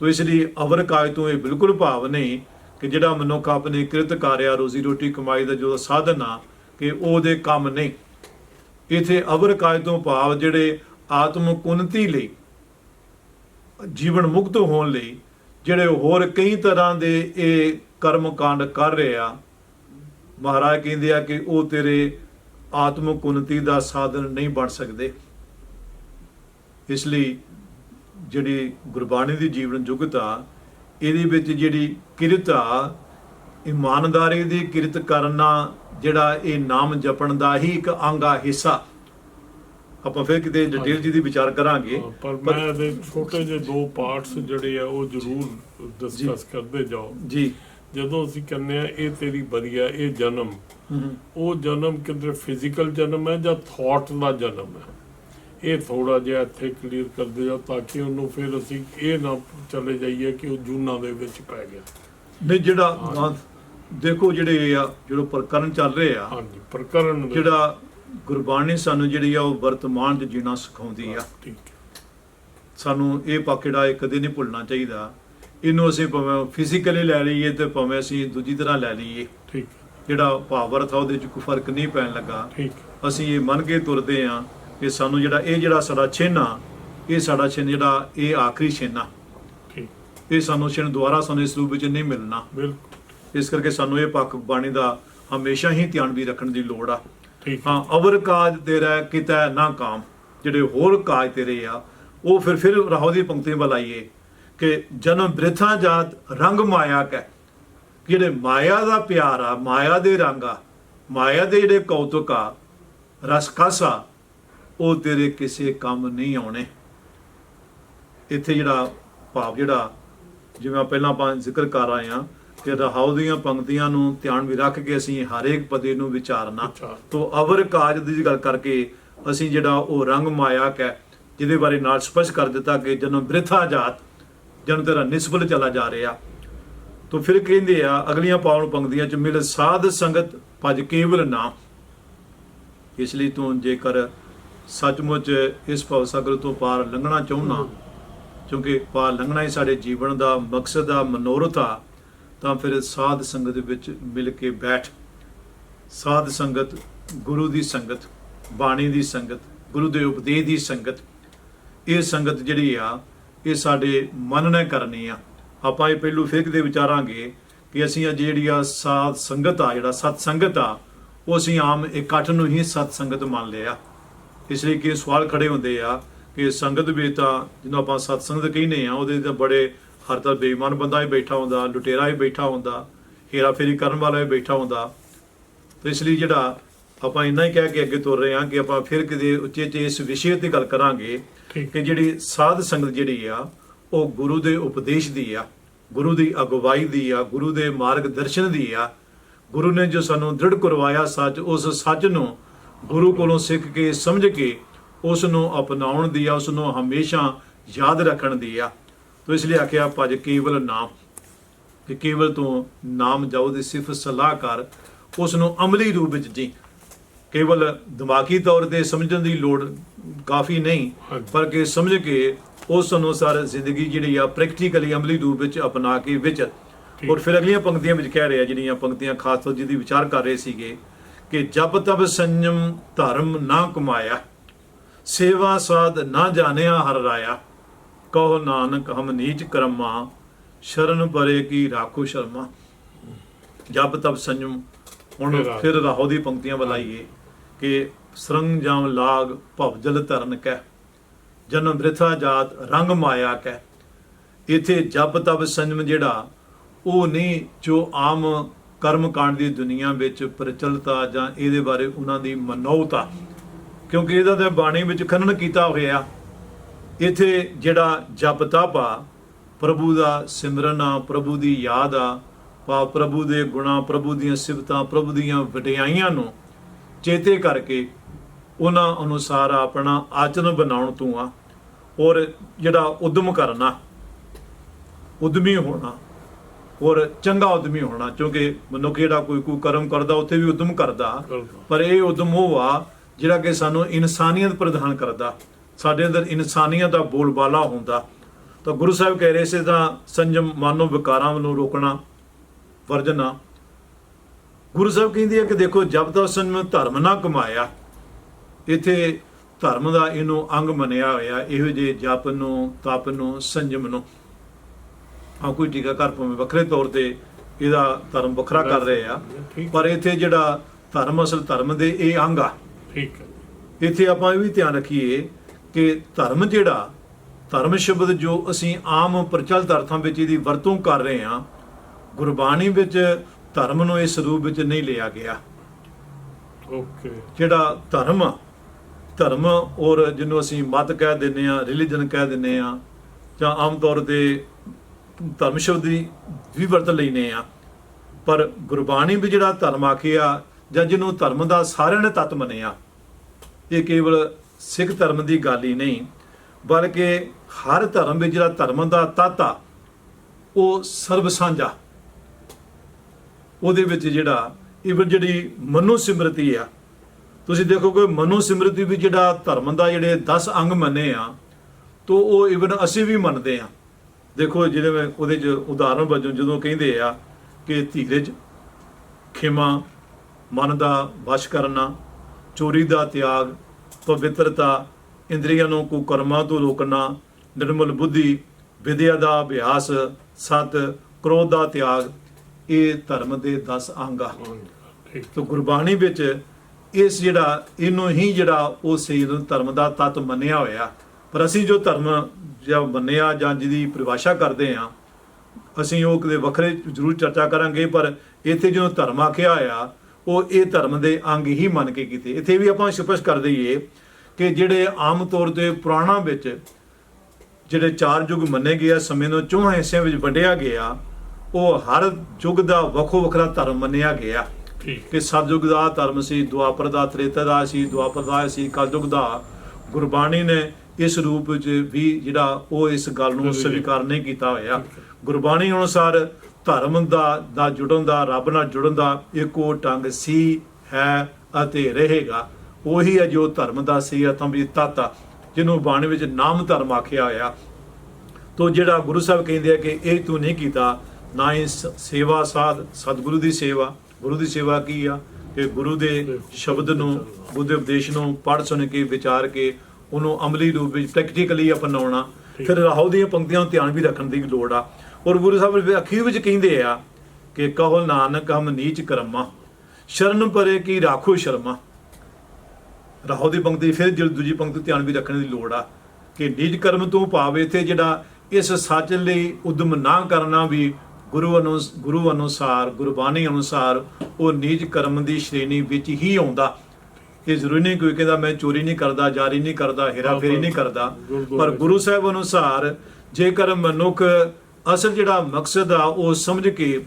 ਤੋ ਇਸ ਲਈ ਅਵਰ ਕਾਜ ਤੋਂ ਇਹ ਬਿਲਕੁਲ ਭਾਵ ਨਹੀਂ ਕਿ ਜਿਹੜਾ ਮਨੁੱਖ ਆਪਣੇ ਕਿਰਤ ਕਾਰਿਆ ਰੋਜ਼ੀ ਰੋਟੀ ਕਮਾਈ ਦਾ ਜੋ ਸਾਧਨ ਆ, ਕਿ ਉਹਦੇ ਕੰਮ ਨਹੀਂ। ਇਥੇ ਅਵਰ ਕਾਜ ਤੋਂ ਭਾਵ ਜਿਹੜੇ ਆਤਮ ਕੁੰਨਤੀ ਲਈ, ਜੀਵਨ ਮੁਕਤ ਹੋਣ ਲਈ, ਜਿਹੜੇ ਹੋਰ ਕਈ ਤਰ੍ਹਾਂ ਦੇ ਇਹ ਕਰਮ ਕਾਂਡ ਕਰ ਰਹੇ ਆ, ਮਹਾਰਾਜ ਕਹਿੰਦੇ ਆ ਕਿ ਉਹ ਤੇਰੇ ਆਤਮ ਕੁੰਨਤੀ ਦਾ ਸਾਧਨ ਨਹੀਂ ਬਣ ਸਕਦੇ। ਇਸ ਲਈ ਜਿਹੜੀ ਗੁਰਬਾਣੀ ਦੀ ਜੀਵਨ ਜੁਗਤਾ ਇਹਦੇ ਵਿੱਚ ਜਿਹੜੀ ਕਿਰਤ ਆ ਇਮਾਨਦਾਰੀ ਦੀ ਕਿਰਤ ਕਰਨਾ ਜਿਹੜਾ ਇਹ ਨਾਮ ਜਪਣ ਦਾ ਹੀ ਇੱਕ ਅੰਗ ਆ ਹਿੱਸਾ। ਆਪਾਂ ਫਿਰ ਕਿਤੇ ਡਿਟੇਲ ਜੀ ਦੀ ਵਿਚਾਰ ਕਰਾਂਗੇ। ਪਰ ਮੈਂ ਇਹਦੇ ਛੋਟੇ ਜਿਹੇ ਦੋ ਪਾਰਟਸ ਜਿਹੜੇ ਆ ਉਹ ਜ਼ਰੂਰ ਡਿਸਕਸ ਕਰਦੇ ਜਾਓ। ਜੀ। ਜਦੋਂ ਅਸੀਂ ਕਹਿੰਦੇ ਆ ਇਹ ਤੇਰੀ ਬਰੀਆ ਇਹ ਜਨਮ। ਉਹ ਜਨਮ ਕਿਤੇ ਫਿਜ਼ੀਕਲ ਜਨਮ ਹੈ ਜਾਂ ਥਾਟ ਦਾ ਜਨਮ ਹੈ? ਇਹ ਥੋੜਾ ਜਿਹਾ ਇੱਥੇ ਕਲੀਅਰ ਕਰਦੇ ਜਾਓ ਤਾਂ ਕਿ ਉਹਨੂੰ ਫਿਰ ਅਸੀਂ ਇਹ ਨਾ ਚਲੇ ਜਾਈਏ ਕਿ ਉਹ ਜੂਨਾਂ ਦੇ ਵਿੱਚ ਪੈ ਗਿਆ। ਨਹੀਂ ਜਿਹੜਾ ਦੇਖੋ ਜਿਹੜੇ ਆ ਜਿਹੜੇ ਪ੍ਰਕਰਨ ਚੱਲ ਰਹੇ ਆ ਹਾਂਜੀ ਪ੍ਰਕਰਨ ਜਿਹੜਾ ਗੁਰਬਾਣੀ ਸਾਨੂੰ ਜਿਹੜੀ ਆ ਉਹ ਵਰਤਮਾਨ 'ਚ ਜੀਣਾ ਸਿਖਾਉਂਦੀ ਆ। ਠੀਕ ਸਾਨੂੰ ਇਹ ਪਾਕਿੜਾ ਇਹ ਕਦੇ ਨਹੀਂ ਭੁੱਲਣਾ ਚਾਹੀਦਾ। ਇਹਨੂੰ ਅਸੀਂ ਭਾਵੇਂ ਫਿਜ਼ੀਕਲੀ ਲੈ ਲਈਏ ਤੇ ਭਾਵੇਂ ਅਸੀਂ ਦੂਜੀ ਤਰ੍ਹਾਂ ਲੈ ਲਈਏ। ਠੀਕ ਜਿਹੜਾ ਭਾਵਰਥ ਆ ਉਹਦੇ 'ਚ ਕੋਈ ਫ਼ਰਕ ਨਹੀਂ ਪੈਣ ਲੱਗਾ। ਠੀਕ ਅਸੀਂ ਇਹ ਮੰਨ ਕੇ ਤੁਰਦੇ ਆ ਕਿ ਸਾਨੂੰ ਜਿਹੜਾ ਇਹ ਜਿਹੜਾ ਸਾਡਾ ਛਿੰਨ ਆ ਇਹ ਸਾਡਾ ਛਿੰਨ ਜਿਹੜਾ ਇਹ ਆਖਰੀ ਛਿੰਨ ਆ। ਠੀਕ। ਇਹ ਸਾਨੂੰ ਛਿੰਨ ਦੁਬਾਰਾ ਸਾਨੂੰ ਇਸ ਰੂਪ ਵਿੱਚ ਨਹੀਂ ਮਿਲਣਾ। ਬਿਲਕੁਲ। ਇਸ ਕਰਕੇ ਸਾਨੂੰ ਇਹ ਪੱਖ ਬਾਣੀ ਦਾ ਹਮੇਸ਼ਾ ਹੀ ਧਿਆਨ ਵੀ ਰੱਖਣ ਦੀ ਲੋੜ ਆ। ਠੀਕ। ਹੈ, ਅਵਰ ਕਾਜ ਤੇਰਾ ਕਿਤੈ ਨਾ ਕਾਮ। ਜਿਹੜੇ ਹੋਰ ਕਾਜ ਤੇਰੇ ਆ ਉਹ ਫਿਰ ਫਿਰ ਰਾਹੋ ਦੀ ਪੰਕਤੀ ਵੱਲ ਆਈਏ ਕਿ ਜਨਮ ਬ੍ਰਿਥਾ ਜਾਤ ਰੰਗ ਮਾਇਆ ਕੈ। ਜਿਹੜੇ ਮਾਇਆ ਦਾ ਪਿਆਰ ਆ ਮਾਇਆ ਦੇ ਰੰਗ ਆ ਮਾਇਆ ਦੇ ਜਿਹੜੇ ਕੌਤੁਕ ਆ ਰਸ ਕਾਸਾ ਉਹ ਤੇਰੇ ਕਿਸੇ ਕੰਮ ਨਹੀਂ ਆਉਣੇ। ਇੱਥੇ ਜਿਹੜਾ ਭਾਵ ਜਿਹੜਾ ਜਿਵੇਂ ਆਪਾਂ ਪਹਿਲਾਂ ਆਪਾਂ ਜ਼ਿਕਰ ਕਰ ਆਏ ਆ ਕਿ ਰਹਾਉ ਦੀਆਂ ਪੰਕਤੀਆਂ ਨੂੰ ਧਿਆਨ ਵੀ ਰੱਖ ਕੇ ਅਸੀਂ ਹਰੇਕ ਪਦੇ ਨੂੰ ਵਿਚਾਰਨਾ। ਵਿਚਾਰ। ਤੋ ਅਵਰ ਕਾਜ ਦੀ ਗੱਲ ਕਰਕੇ ਅਸੀਂ ਜਿਹੜਾ ਉਹ ਰੰਗ ਮਾਇਆ ਕੈ ਜਿਹਦੇ ਬਾਰੇ ਨਾਲ ਸਪਸ਼ਟ ਕਰ ਦਿੱਤਾ ਕਿ ਜਨਮ ਬ੍ਰਿਥਾ ਜਾਤ ਜਨ ਤੇਰਾ ਨਿਸਬਲ ਚਲਾ ਜਾ ਰਿਹਾ। ਤੋ ਫਿਰ ਕਹਿੰਦੇ ਆ ਅਗਲੀਆਂ ਪਾਵਨ ਪੰਕਤੀਆਂ ਚ ਮਿਲ ਸਾਧ ਸੰਗਤ ਭਜ ਕੇਵਲ ਨਾਮ। ਇਸ ਲਈ ਤੂੰ ਜੇਕਰ ਸੱਚਮੁੱਚ ਇਸ ਭਵ ਸਾਗਰ ਤੋਂ ਪਾਰ ਲੰਘਣਾ ਚਾਹੁੰਨਾ ਕਿਉਂਕਿ ਪਾਰ ਲੰਘਣਾ ਹੀ ਸਾਡੇ ਜੀਵਨ ਦਾ ਮਕਸਦ ਆ, ਮਨੋਰਥ ਆ, ਤਾਂ ਫਿਰ ਸਾਧ ਸੰਗਤ ਵਿੱਚ ਮਿਲ ਕੇ ਬੈਠ। ਸਾਧ ਸੰਗਤ, ਗੁਰੂ ਦੀ ਸੰਗਤ, ਬਾਣੀ ਦੀ ਸੰਗਤ ਗੁਰੂ ਦੇ ਉਪਦੇਸ਼ ਦੀ ਸੰਗਤ, ਇਹ ਸੰਗਤ ਜਿਹੜੀ ਆ, ਇਹ ਸਾਡੇ ਮਨ ਨੇ ਕਰਨੀ ਆ। ਆਪਾਂ ਇਹ ਪਹਿਲੂ ਫਿਰਕ ਦੇ ਵਿਚਾਰਾਂਗੇ ਕਿ ਅਸੀਂ ਅੱਜ ਜਿਹੜੀ ਆ ਸਾਧ ਸੰਗਤ ਆ, ਜਿਹੜਾ ਸਤ ਸੰਗਤ ਆ, ਉਹ ਅਸੀਂ ਆਮ ਇਕੱਠ ਨੂੰ ਹੀ ਸਤ ਸੰਗਤ ਮੰਨ ਲਿਆ। ਇਸ ਲਈ ਕਿ ਸਵਾਲ ਖੜੇ ਹੁੰਦੇ ਆ ਕਿ ਸੰਗਤ ਵੀ ਤਾਂ ਜਿਹਨੂੰ ਆਪਾਂ ਸਤ ਸੰਗਤ ਕਹਿੰਦੇ ਆ ਉਹਦੇ ਤਾਂ ਬੜੇ ਹਰ ਤਾਂ ਬੇਈਮਾਨ ਬੰਦਾ ਹੀ ਬੈਠਾ ਹੁੰਦਾ ਲੁਟੇਰਾ ਹੀ ਬੈਠਾ ਹੁੰਦਾ ਹੇਰਾ ਫੇਰੀ ਕਰਨ ਵਾਲਾ ਵੀ ਬੈਠਾ ਹੁੰਦਾ ਤੇ ਇਸ ਲਈ ਜਿਹੜਾ ਆਪਾਂ ਇੰਨਾ ਹੀ ਕਹਿ ਕੇ ਅੱਗੇ ਤੁਰ ਰਹੇ ਹਾਂ ਕਿ ਆਪਾਂ ਫਿਰ ਕਿਤੇ ਉੱਚੇ ਤੇ ਇਸ ਵਿਸ਼ੇ ਤੇ ਗੱਲ ਕਰਾਂਗੇ। ਕਿ ਜਿਹੜੀ ਸਾਧ ਸੰਗਤ ਜਿਹੜੀ ਆ ਉਹ ਗੁਰੂ ਦੇ ਉਪਦੇਸ਼ ਦੀ ਆ ਗੁਰੂ ਦੀ ਅਗਵਾਈ ਦੀ ਆ ਗੁਰੂ ਦੇ ਮਾਰਗਦਰਸ਼ਨ ਦੀ ਆ ਗੁਰੂ ਨੇ ਜੋ ਸਾਨੂੰ ਦ੍ਰਿੜ ਕਰਵਾਇਆ ਸੱਚ ਉਸ ਸੱਚ ਨੂੰ ਗੁਰੂ ਕੋਲੋਂ ਸਿੱਖ ਕੇ ਸਮਝ ਕੇ ਉਸ ਨੂੰ ਅਪਣਾਉਣ ਦੀ ਆ ਉਸ ਨੂੰ ਹਮੇਸ਼ਾ ਯਾਦ ਰੱਖਣ ਦੀ ਆ। ਤੋ ਇਸ ਲਈ ਆਖਿਆ ਭਜ ਕੇਵਲ ਨਾਮ। ਕਿ ਕੇਵਲ ਤੂੰ ਨਾਮ ਜਾਉ ਦੀ ਸਿਫਤ ਸਲਾਹ ਕਰ ਉਸ ਨੂੰ ਅਮਲੀ ਰੂਪ ਵਿੱਚ ਜੀ। ਕੇਵਲ ਦਿਮਾਗੀ ਤੌਰ ਤੇ ਸਮਝਣ ਦੀ ਲੋੜ ਕਾਫੀ ਨਹੀਂ। ਪਰ ਕਿ ਸਮਝ ਕੇ ਉਸ ਅਨੁਸਾਰ ਜ਼ਿੰਦਗੀ ਜਿਹੜੀ ਆ ਪ੍ਰੈਕਟੀਕਲੀ ਅਮਲੀ ਰੂਪ ਵਿੱਚ ਅਪਣਾ ਕੇ ਵਿੱਚ। ਔਰ ਫਿਰ ਅਗਲੀਆਂ ਪੰਕਤੀਆਂ ਵਿੱਚ ਕਹਿ ਰਿਹਾ ਜਿਹੜੀਆਂ ਪੰਕਤੀਆਂ ਖਾਸ ਤੌਰ ਜਿਹਦੀ ਵਿਚਾਰ ਕਰ ਰਹੇ ਸੀਗੇ ਕਿ ਜਬ ਤਬ ਸੰਜਮ ਧਰਮ ਨਾ ਕਮਾਇਆ ਸੇਵਾ ਸਾਧ ਨਾ ਜਾਣਿਆ ਹਰ ਰਾਇਆ। ਕਹੋ ਨਾਨਕ ਹਮ ਨੀਚ ਕਰਮਾ ਸ਼ਰਨ ਪਰੇ ਕੀ ਰਾਖੋ ਸ਼ਰਮਾ। ਜਬ ਤਬ ਸੰਜਮ ਹੁਣ ਫਿਰ ਰਾਹੋ ਦੀ ਪੰਕਤੀਆਂ ਬੁਲਾਈਏ ਕਿ ਸਰੰਗ ਜਾਮ ਲਾਗ ਭਵ ਜਲ ਧਰਨ ਕੈ ਜਨਮ ਬ੍ਰਿਥਾ ਜਾਤ ਰੰਗ ਮਾਇਆ ਕੈ। ਇਥੇ ਜਪ ਤਪ ਸੰਜਮ ਜਿਹੜਾ ਉਹ ਨਹੀਂ ਜੋ ਆਮ ਕਰਮ ਕਾਂਡ ਦੀ ਦੁਨੀਆ ਵਿੱਚ ਪ੍ਰਚਲਿਤਾ ਜਾਂ ਇਹਦੇ ਬਾਰੇ ਉਹਨਾਂ ਦੀ ਮਨੌਤਾ। ਕਿਉਂਕਿ ਇਹਦਾ ਤੇ ਬਾਣੀ ਵਿੱਚ ਖਨਨ ਕੀਤਾ ਹੋਇਆ। ਇੱਥੇ ਜਿਹੜਾ ਜਪ ਤਪ ਆ, ਪ੍ਰਭੂ ਦਾ ਸਿਮਰਨ ਆ, ਪ੍ਰਭੂ ਦੀ ਯਾਦ ਆ, ਪਾ ਪ੍ਰਭੂ ਦੇ ਗੁਣਾ, ਪ੍ਰਭੂ ਦੀਆਂ ਸਿਫਤਾਂ, ਪ੍ਰਭੂ ਦੀਆਂ ਵਡਿਆਈਆਂ ਨੂੰ ਚੇਤੇ ਕਰਕੇ ਉਹਨਾਂ ਅਨੁਸਾਰ ਆਪਣਾ ਆਚਰਨ ਬਣਾਉਣ ਤੋਂ ਆ ਔਰ ਜਿਹੜਾ ਉਦਮ ਕਰਨਾ, ਉਦਮੀ ਹੋਣਾ ਔਰ ਚੰਗਾ ਉਦਮੀ ਹੋਣਾ ਕਿਉਂਕਿ ਮਨੁੱਖ ਜਿਹੜਾ ਕੋਈ ਕੋਈ ਕਰਮ ਕਰਦਾ ਉੱਥੇ ਵੀ ਉਦਮ ਕਰਦਾ। ਪਰ ਇਹ ਉਦਮ ਉਹ ਆ ਜਿਹੜਾ ਕਿ ਸਾਨੂੰ ਇਨਸਾਨੀਅਤ ਪ੍ਰਦਾਨ ਕਰਦਾ। ਸਾਡੇ ਅੰਦਰ ਇਨਸਾਨੀਅਤ ਦਾ ਬੋਲਬਾਲਾ ਹੁੰਦਾ। ਤਾਂ ਗੁਰੂ ਸਾਹਿਬ ਕਹਿ ਰਹੇ ਸੀ ਤਾਂ ਸੰਜਮ ਮਾਨੋ ਵਿਕਾਰਾਂ ਨੂੰ ਰੋਕਣਾ ਵਰਜਨਾ ਗੁਰੂ ਸਾਹਿਬ ਕਹਿੰਦੇ ਆ ਕਿ ਦੇਖੋ ਜਬ ਤੱਕ ਸੰਜਮ ਧਰਮ ਨਾ ਕਮਾਇਆ ਇਥੇ ਧਰਮ ਦਾ ਇਹਨੂੰ ਅੰਗ ਮੰਨਿਆ ਹੋਇਆ ਇਹੋ ਜਿਹੇ ਜਪ ਨੂੰ ਤਪ ਨੂੰ ਸੰਜਮ ਨੂੰ ਆ ਕੋਈ ਟੀਕਾਕਾਰ ਭਾਵੇਂ ਵੱਖਰੇ ਤੌਰ ਤੇ ਇਹਦਾ ਧਰਮ ਵੱਖਰਾ ਕਰ ਰਹੇ ਆ। ਪਰ ਇੱਥੇ ਜਿਹੜਾ ਧਰਮ ਅਸਲ ਧਰਮ ਦੇ ਇਹ ਅੰਗ ਆ। ਠੀਕ ਹੈ ਇੱਥੇ ਆਪਾਂ ਇਹ ਵੀ ਧਿਆਨ ਰੱਖੀਏ ਕਿ ਧਰਮ ਜਿਹੜਾ ਧਰਮ ਸ਼ਬਦ ਜੋ ਅਸੀਂ ਆਮ ਪ੍ਰਚਲਿਤ ਅਰਥਾਂ ਵਿੱਚ ਇਹਦੀ ਵਰਤੋਂ ਕਰ ਰਹੇ ਹਾਂ ਗੁਰਬਾਣੀ ਵਿੱਚ ਧਰਮ ਨੂੰ ਇਸ ਰੂਪ ਵਿੱਚ ਨਹੀਂ ਲਿਆ ਗਿਆ। ਓਕੇ। ਜਿਹੜਾ ਧਰਮ ਧਰਮ ਔਰ ਜਿਹਨੂੰ ਅਸੀਂ ਮਤ ਕਹਿ ਦਿੰਦੇ ਆ ਰਿਲੀਜਨ ਕਹਿ ਦਿੰਦੇ ਆ ਜਾਂ ਆਮ ਤੌਰ ਤੇ ਧਰਮ ਸ਼ਬਦ ਦੀ ਵੀ ਵਰਤ ਲੈਨੇ ਆ। ਪਰ ਗੁਰਬਾਣੀ ਵੀ ਜਿਹੜਾ ਧਰਮ ਆਖਿਆ ਜਾਂ ਜਿਹਨੂੰ ਧਰਮ ਦਾ ਸਾਰਿਆਂ ਨੇ ਤੱਤ ਮੰਨਿਆ ਇਹ ਕੇਵਲ ਸਿੱਖ ਧਰਮ ਦੀ ਗੱਲ ਹੀ ਨਹੀਂ, ਬਲਕਿ ਹਰ ਧਰਮ ਵਿੱਚ ਜਿਹੜਾ ਧਰਮ ਦਾ ਤੱਤ ਆ, ਉਹ ਸਰਬ ਸਾਂਝਾ। ਉਹਦੇ ਵਿੱਚ ਜਿਹੜਾ ਇਵਨ ਜਿਹੜੀ ਮਨੋ ਸਿਮਰਤੀ ਆ, ਤੁਸੀਂ ਦੇਖੋਗੇ ਮਨੋ ਸਿਮਰਤੀ ਵੀ ਜਿਹੜਾ ਧਰਮ ਦਾ ਜਿਹੜੇ 10 ਅੰਗ ਮੰਨੇ ਆ, ਤੋ ਉਹ ਇਵਨ ਅਸੀਂ ਵੀ ਮੰਨਦੇ ਆ। ਦੇਖੋ ਜਿਵੇਂ ਉਹਦੇ ਚ ਉਦਾਹਰਣ ਵਜੋਂ ਜਦੋਂ ਕਹਿੰਦੇ ਆ ਕਿ ਧੀਰਜ ਖਿਮਾ ਮਨ ਦਾ ਵਸ਼ ਕਰਨਾ ਚੋਰੀ ਦਾ ਤਿਆਗ ਪਵਿੱਤਰਤਾ ਇੰਦਰੀਆਂ ਨੂੰ ਕੁਕਰਮਾਂ ਤੋਂ ਰੋਕਣਾ ਨਿਰਮਲ ਬੁੱਧੀ ਵਿਦਿਆ ਦਾ ਅਭਿਆਸ ਸਤ ਕ੍ਰੋਧ ਦਾ ਤਿਆਗ ਇਹ ਧਰਮ ਦੇ 10 ਅੰਗ ਆ। ਤੋ ਗੁਰਬਾਣੀ ਵਿੱਚ ਇਸ ਜਿਹੜਾ ਇਹਨੂੰ ਹੀ ਜਿਹੜਾ ਉਹ ਸਹੀ ਧਰਮ ਦਾ ਤੱਤ ਮੰਨਿਆ ਹੋਇਆ। ਪਰ ਅਸੀਂ ਜੋ ਧਰਮ ਜਾਂ ਮੰਨਿਆ ਜਾਂ ਜਿਹਦੀ ਪਰਿਭਾਸ਼ਾ ਕਰਦੇ ਆ ਅਸੀਂ ਉਹ ਕਦੇ ਵੱਖਰੇ ਜ਼ਰੂਰ ਚਰਚਾ ਕਰਾਂਗੇ ਪਰ ਇੱਥੇ ਜਦੋਂ ਧਰਮ ਆਖਿਆ ਆ ਉਹ ਇਹ ਧਰਮ ਦੇ ਅੰਗ ਹੀ ਮੰਨ ਕੇ ਕੀਤੇ। ਇੱਥੇ ਵੀ ਆਪਾਂ ਸਪਸ਼ਟ ਕਰ ਦਈਏ ਕਿ ਜਿਹੜੇ ਆਮ ਤੌਰ ਤੇ ਪੁਰਾਣਾ ਵਿੱਚ ਜਿਹੜੇ ਚਾਰ ਯੁੱਗ ਮੰਨੇ ਗਏ ਆ ਸਮੇਂ ਨੂੰ ਚੌਹਾਂ ਹਿੱਸਿਆਂ ਵਿੱਚ ਵੰਡਿਆ ਗਿਆ ਉਹ ਹਰ ਯੁੱਗ ਦਾ ਵੱਖੋ ਵੱਖਰਾ ਧਰਮ ਮੰਨਿਆ ਗਿਆ। ਕਿ ਸਤਯੁਗ ਦਾ ਧਰਮ ਸੀ ਦੁਆਪਰ ਦਾ ਤ੍ਰੇਤਾ ਦਾ ਸੀ ਦੁਆਪਰ ਦਾ ਸੀ ਕਲਯੁਗ ਦਾ। ਗੁਰਬਾਣੀ ਨੇ ਇਸ ਰੂਪ ਵਿੱਚ ਵੀ ਜਿਹੜਾ ਉਹ ਇਸ ਗੱਲ ਨੂੰ ਸਵੀਕਾਰ ਨਹੀਂ ਕੀਤਾ ਹੋਇਆ। ਗੁਰਬਾਣੀ ਅਨੁਸਾਰ ਧਰਮ ਦਾ ਦਾ ਜੁੜਨ ਦਾ ਰੱਬ ਨਾਲ ਜੁੜਨ ਦਾ ਇੱਕੋ ਢੰਗ ਸੀ ਹੈ ਅਤੇ ਰਹੇਗਾ। ਉਹੀ ਹੈ ਜੋ ਧਰਮ ਦਾ ਸੀ ਅਤਮ ਵੀ ਤਾਤਾ ਜਿਹਨੂੰ ਬਾਣੀ ਵਿੱਚ ਨਾਮ ਧਰਮ ਆਖਿਆ ਹੋਇਆ। ਤੋ ਜਿਹੜਾ ਗੁਰੂ ਸਾਹਿਬ ਕਹਿੰਦੇ ਆ ਕਿ ਇਹ ਤੂੰ ਨਹੀਂ ਕੀਤਾ ਨਾ ਹੀ ਸੇਵਾ ਸਾਧ ਸਤਿਗੁਰੂ ਦੀ ਸੇਵਾ। ਗੁਰੂ ਦੀ ਸੇਵਾ ਕੀ ਆ? ਕਿ ਗੁਰੂ ਦੇ ਸ਼ਬਦ ਨੂੰ ਗੁਰੂ ਦੇ ਉਪਦੇਸ਼ ਨੂੰ ਪੜ੍ਹ ਸੁਣ ਕੇ ਵਿਚਾਰ ਕੇ ਉਹਨੂੰ ਅਮਲੀ ਰੂਪ ਵਿੱਚ ਪ੍ਰੈਕਟੀਕਲੀ ਅਪਣਾਉਣਾ ਫਿਰ ਰਾਹੋ ਦੀਆਂ ਪੰਕਤੀਆਂ ਨੂੰ ਧਿਆਨ ਵੀ ਰੱਖਣ ਦੀ ਲੋੜ ਆ। ਔਰ ਗੁਰੂ ਸਾਹਿਬ ਅਖੀਰ ਵਿੱਚ ਕਹਿੰਦੇ ਆ ਕਿ ਕਹੋ ਨਾਨਕ ਹਮ ਨੀਚ ਕਰਮਾ ਸ਼ਰਨ ਪਰੇ ਕੀ ਰਾਖੋ ਸ਼ਰਮਾ। ਰਾਹੋ ਦੀ ਪੰਕਤੀ ਫਿਰ ਦੂਜੀ ਪੰਕਤੀ ਧਿਆਨ ਵੀ ਰੱਖਣ ਦੀ ਲੋੜ ਆ ਕਿ ਨਿਜ ਕਰਮ ਤੋਂ ਭਾਵ ਇੱਥੇ ਜਿਹੜਾ ਇਸ ਸੱਚ ਲਈ ਉਦਮ ਨਾ ਕਰਨਾ ਵੀ ਗੁਰੂ ਅਨੁ ਗੁਰੂ ਅਨੁਸਾਰ ਗੁਰਬਾਣੀ ਅਨੁਸਾਰ ਉਹ ਨਿਜ ਕਰਮ ਦੀ ਸ਼੍ਰੇਣੀ ਵਿੱਚ ਹੀ ਆਉਂਦਾ। ਇਹ ਜ਼ਰੂਰੀ ਨਹੀਂ ਕੋਈ ਕਹਿੰਦਾ ਮੈਂ ਚੋਰੀ ਨਹੀਂ ਕਰਦਾ ਜਾਰੀ ਨਹੀਂ ਕਰਦਾ ਹੇਰਾਫੇਰੀ ਨਹੀਂ ਕਰਦਾ। ਪਰ ਗੁਰੂ ਸਾਹਿਬ ਅਨੁਸਾਰ ਜੇਕਰ ਮਨੁੱਖ ਅਸਲ ਜਿਹੜਾ ਮਕਸਦ ਆ ਉਹ ਸਮਝ ਕੇ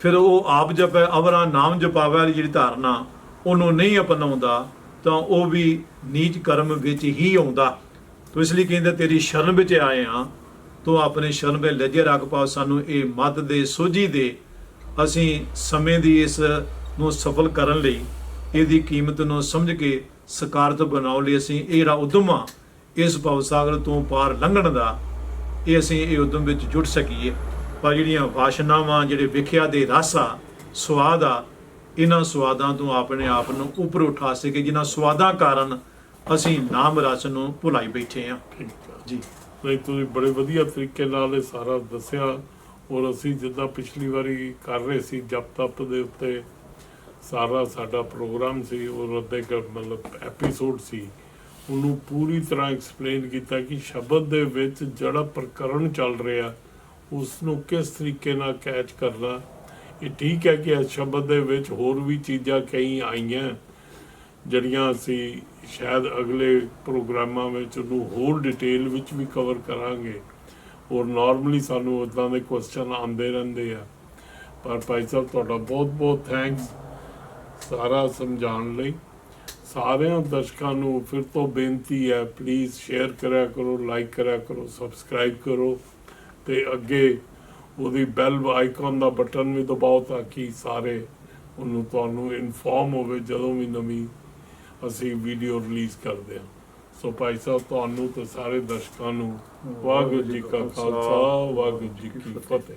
ਫਿਰ ਉਹ ਆਪ ਜਪੈ ਅਵਰਾ ਨਾਮ ਜਪਾਵੇ ਵਾਲੀ ਜਿਹੜੀ ਧਾਰਨਾ ਉਹਨੂੰ ਨਹੀਂ ਅਪਣਾਉਂਦਾ ਤਾਂ ਉਹ ਵੀ ਨੀਚ ਕਰਮ ਵਿੱਚ ਹੀ ਆਉਂਦਾ। ਤੋ ਇਸ ਲਈ ਕਹਿੰਦੇ ਤੇਰੀ ਸ਼ਰਨ ਵਿੱਚ ਆਏ ਆ ਤੂੰ ਆਪਣੇ ਸ਼ਰਨ ਵਿੱਚ ਲੱਜੇ ਰੱਖ ਪਾਓ ਸਾਨੂੰ ਇਹ ਮਤ ਦੇ ਸੋਝੀ ਦੇ। ਅਸੀਂ ਸਮੇਂ ਦੀ ਇਸ ਨੂੰ ਸਫਲ ਕਰਨ ਲਈ ਇਹਦੀ ਕੀਮਤ ਨੂੰ ਸਮਝ ਕੇ ਸਕਾਰਤ ਬਣਾਉਣ ਲਈ ਅਸੀਂ ਇਹ ਜਿਹੜਾ ਉਦਮ ਆ ਇਸ ਭਵ ਸਾਗਰ ਤੋਂ ਪਾਰ ਲੰਘਣ ਦਾ ਇਹ ਅਸੀਂ ਇਹ ਉਦਮ ਵਿੱਚ ਜੁੜ ਸਕੀਏ। ਪਰ ਜਿਹੜੀਆਂ ਵਾਸ਼ਨਾਵਾਂ ਜਿਹੜੇ ਵਿਖਿਆ ਦੇ ਰਸ ਆ ਸਵਾਦ ਆ ਇਹਨਾਂ ਸਵਾਦਾਂ ਤੋਂ ਆਪਣੇ ਆਪ ਨੂੰ ਉੱਪਰ ਉਠਾ ਸਕੇ ਜਿਨ੍ਹਾਂ ਸਵਾਦਾਂ ਕਾਰਨ ਅਸੀਂ ਨਾਮ ਰਸ ਨੂੰ ਭੁਲਾਈ ਬੈਠੇ ਆ। ਜੀ। ਨਹੀਂ ਤੁਸੀਂ ਬੜੇ ਵਧੀਆ ਤਰੀਕੇ ਨਾਲ ਇਹ ਸਾਰਾ ਦੱਸਿਆ। ਔਰ ਅਸੀਂ ਜਿੱਦਾਂ ਪਿਛਲੀ ਵਾਰੀ ਕਰ ਰਹੇ ਸੀ ਜਪ ਤਪ ਦੇ ਉੱਤੇ ਸਾਰਾ ਸਾਡਾ ਪ੍ਰੋਗਰਾਮ ਸੀ ਉਹ ਉਹਦੇ ਕ- ਮਤਲਬ ਐਪੀਸੋਡ ਸੀ। ਉਹਨੂੰ ਪੂਰੀ ਤਰ੍ਹਾਂ ਐਕਸਪਲੇਨ ਕੀਤਾ ਕਿ ਸ਼ਬਦ ਦੇ ਵਿੱਚ ਜਿਹੜਾ ਪ੍ਰਕਰਣ ਚੱਲ ਰਿਹਾ ਉਸ ਨੂੰ ਕਿਸ ਤਰੀਕੇ ਨਾਲ ਕੈਚ ਕਰਨਾ। ਇਹ ਠੀਕ ਹੈ ਕਿ ਇਸ ਸ਼ਬਦ ਦੇ ਵਿੱਚ ਹੋਰ ਵੀ ਚੀਜ਼ਾਂ ਕਈ ਆਈਆਂ, ਜਿਹੜੀਆਂ ਅਸੀਂ ਸ਼ਾਇਦ ਅਗਲੇ ਪ੍ਰੋਗਰਾਮਾਂ ਵਿੱਚ ਉਹਨੂੰ ਹੋਰ ਡਿਟੇਲ ਵਿੱਚ ਵੀ ਕਵਰ ਕਰਾਂਗੇ। ਔਰ ਨਾਰਮਲੀ ਸਾਨੂੰ ਉਦਾਂ ਦੇ ਕੁਐਸਚਨ ਆਉਂਦੇ ਰਹਿੰਦੇ ਆ। ਪਰ ਭਾਈ ਸਾਹਿਬ, ਤੁਹਾਡਾ ਬਹੁਤ ਬਹੁਤ ਥੈਂਕਸ ਸਾਰਾ ਸਮਝਾਉਣ ਲਈ। ਸਾਰਿਆਂ ਦਰਸ਼ਕਾਂ ਨੂੰ ਫਿਰ ਤੋਂ ਬੇਨਤੀ ਹੈ ਪਲੀਜ਼ ਸ਼ੇਅਰ ਕਰਿਆ ਕਰੋ ਲਾਈਕ ਕਰਿਆ ਕਰੋ ਸਬਸਕ੍ਰਾਈਬ ਕਰੋ ਤੇ ਅੱਗੇ ਉਹਦੀ ਬੈਲ ਆਈਕਨ ਦਾ ਬਟਨ ਵੀ ਦਬਾਓ ਤਾਂ ਕਿ ਸਾਰੇ ਉਹਨੂੰ ਤੁਹਾਨੂੰ ਇਨਫੋਰਮ ਹੋਵੇ ਜਦੋਂ ਵੀ ਨਵੀਂ ਅਸੀਂ ਵੀਡੀਓ ਰਿਲੀਜ਼ ਕਰਦੇ ਹਾਂ। ਸੋ ਭਾਈ ਸਾਹਿਬ, ਤੁਹਾਨੂੰ ਤੇ ਸਾਰੇ ਦਰਸ਼ਕਾਂ ਨੂੰ ਵਾਹਿਗੁਰੂ ਜੀ ਕਾ ਖਾਲਸਾ, ਵਾਹਿਗੁਰੂ ਜੀ ਕੀ ਫਤਿਹ।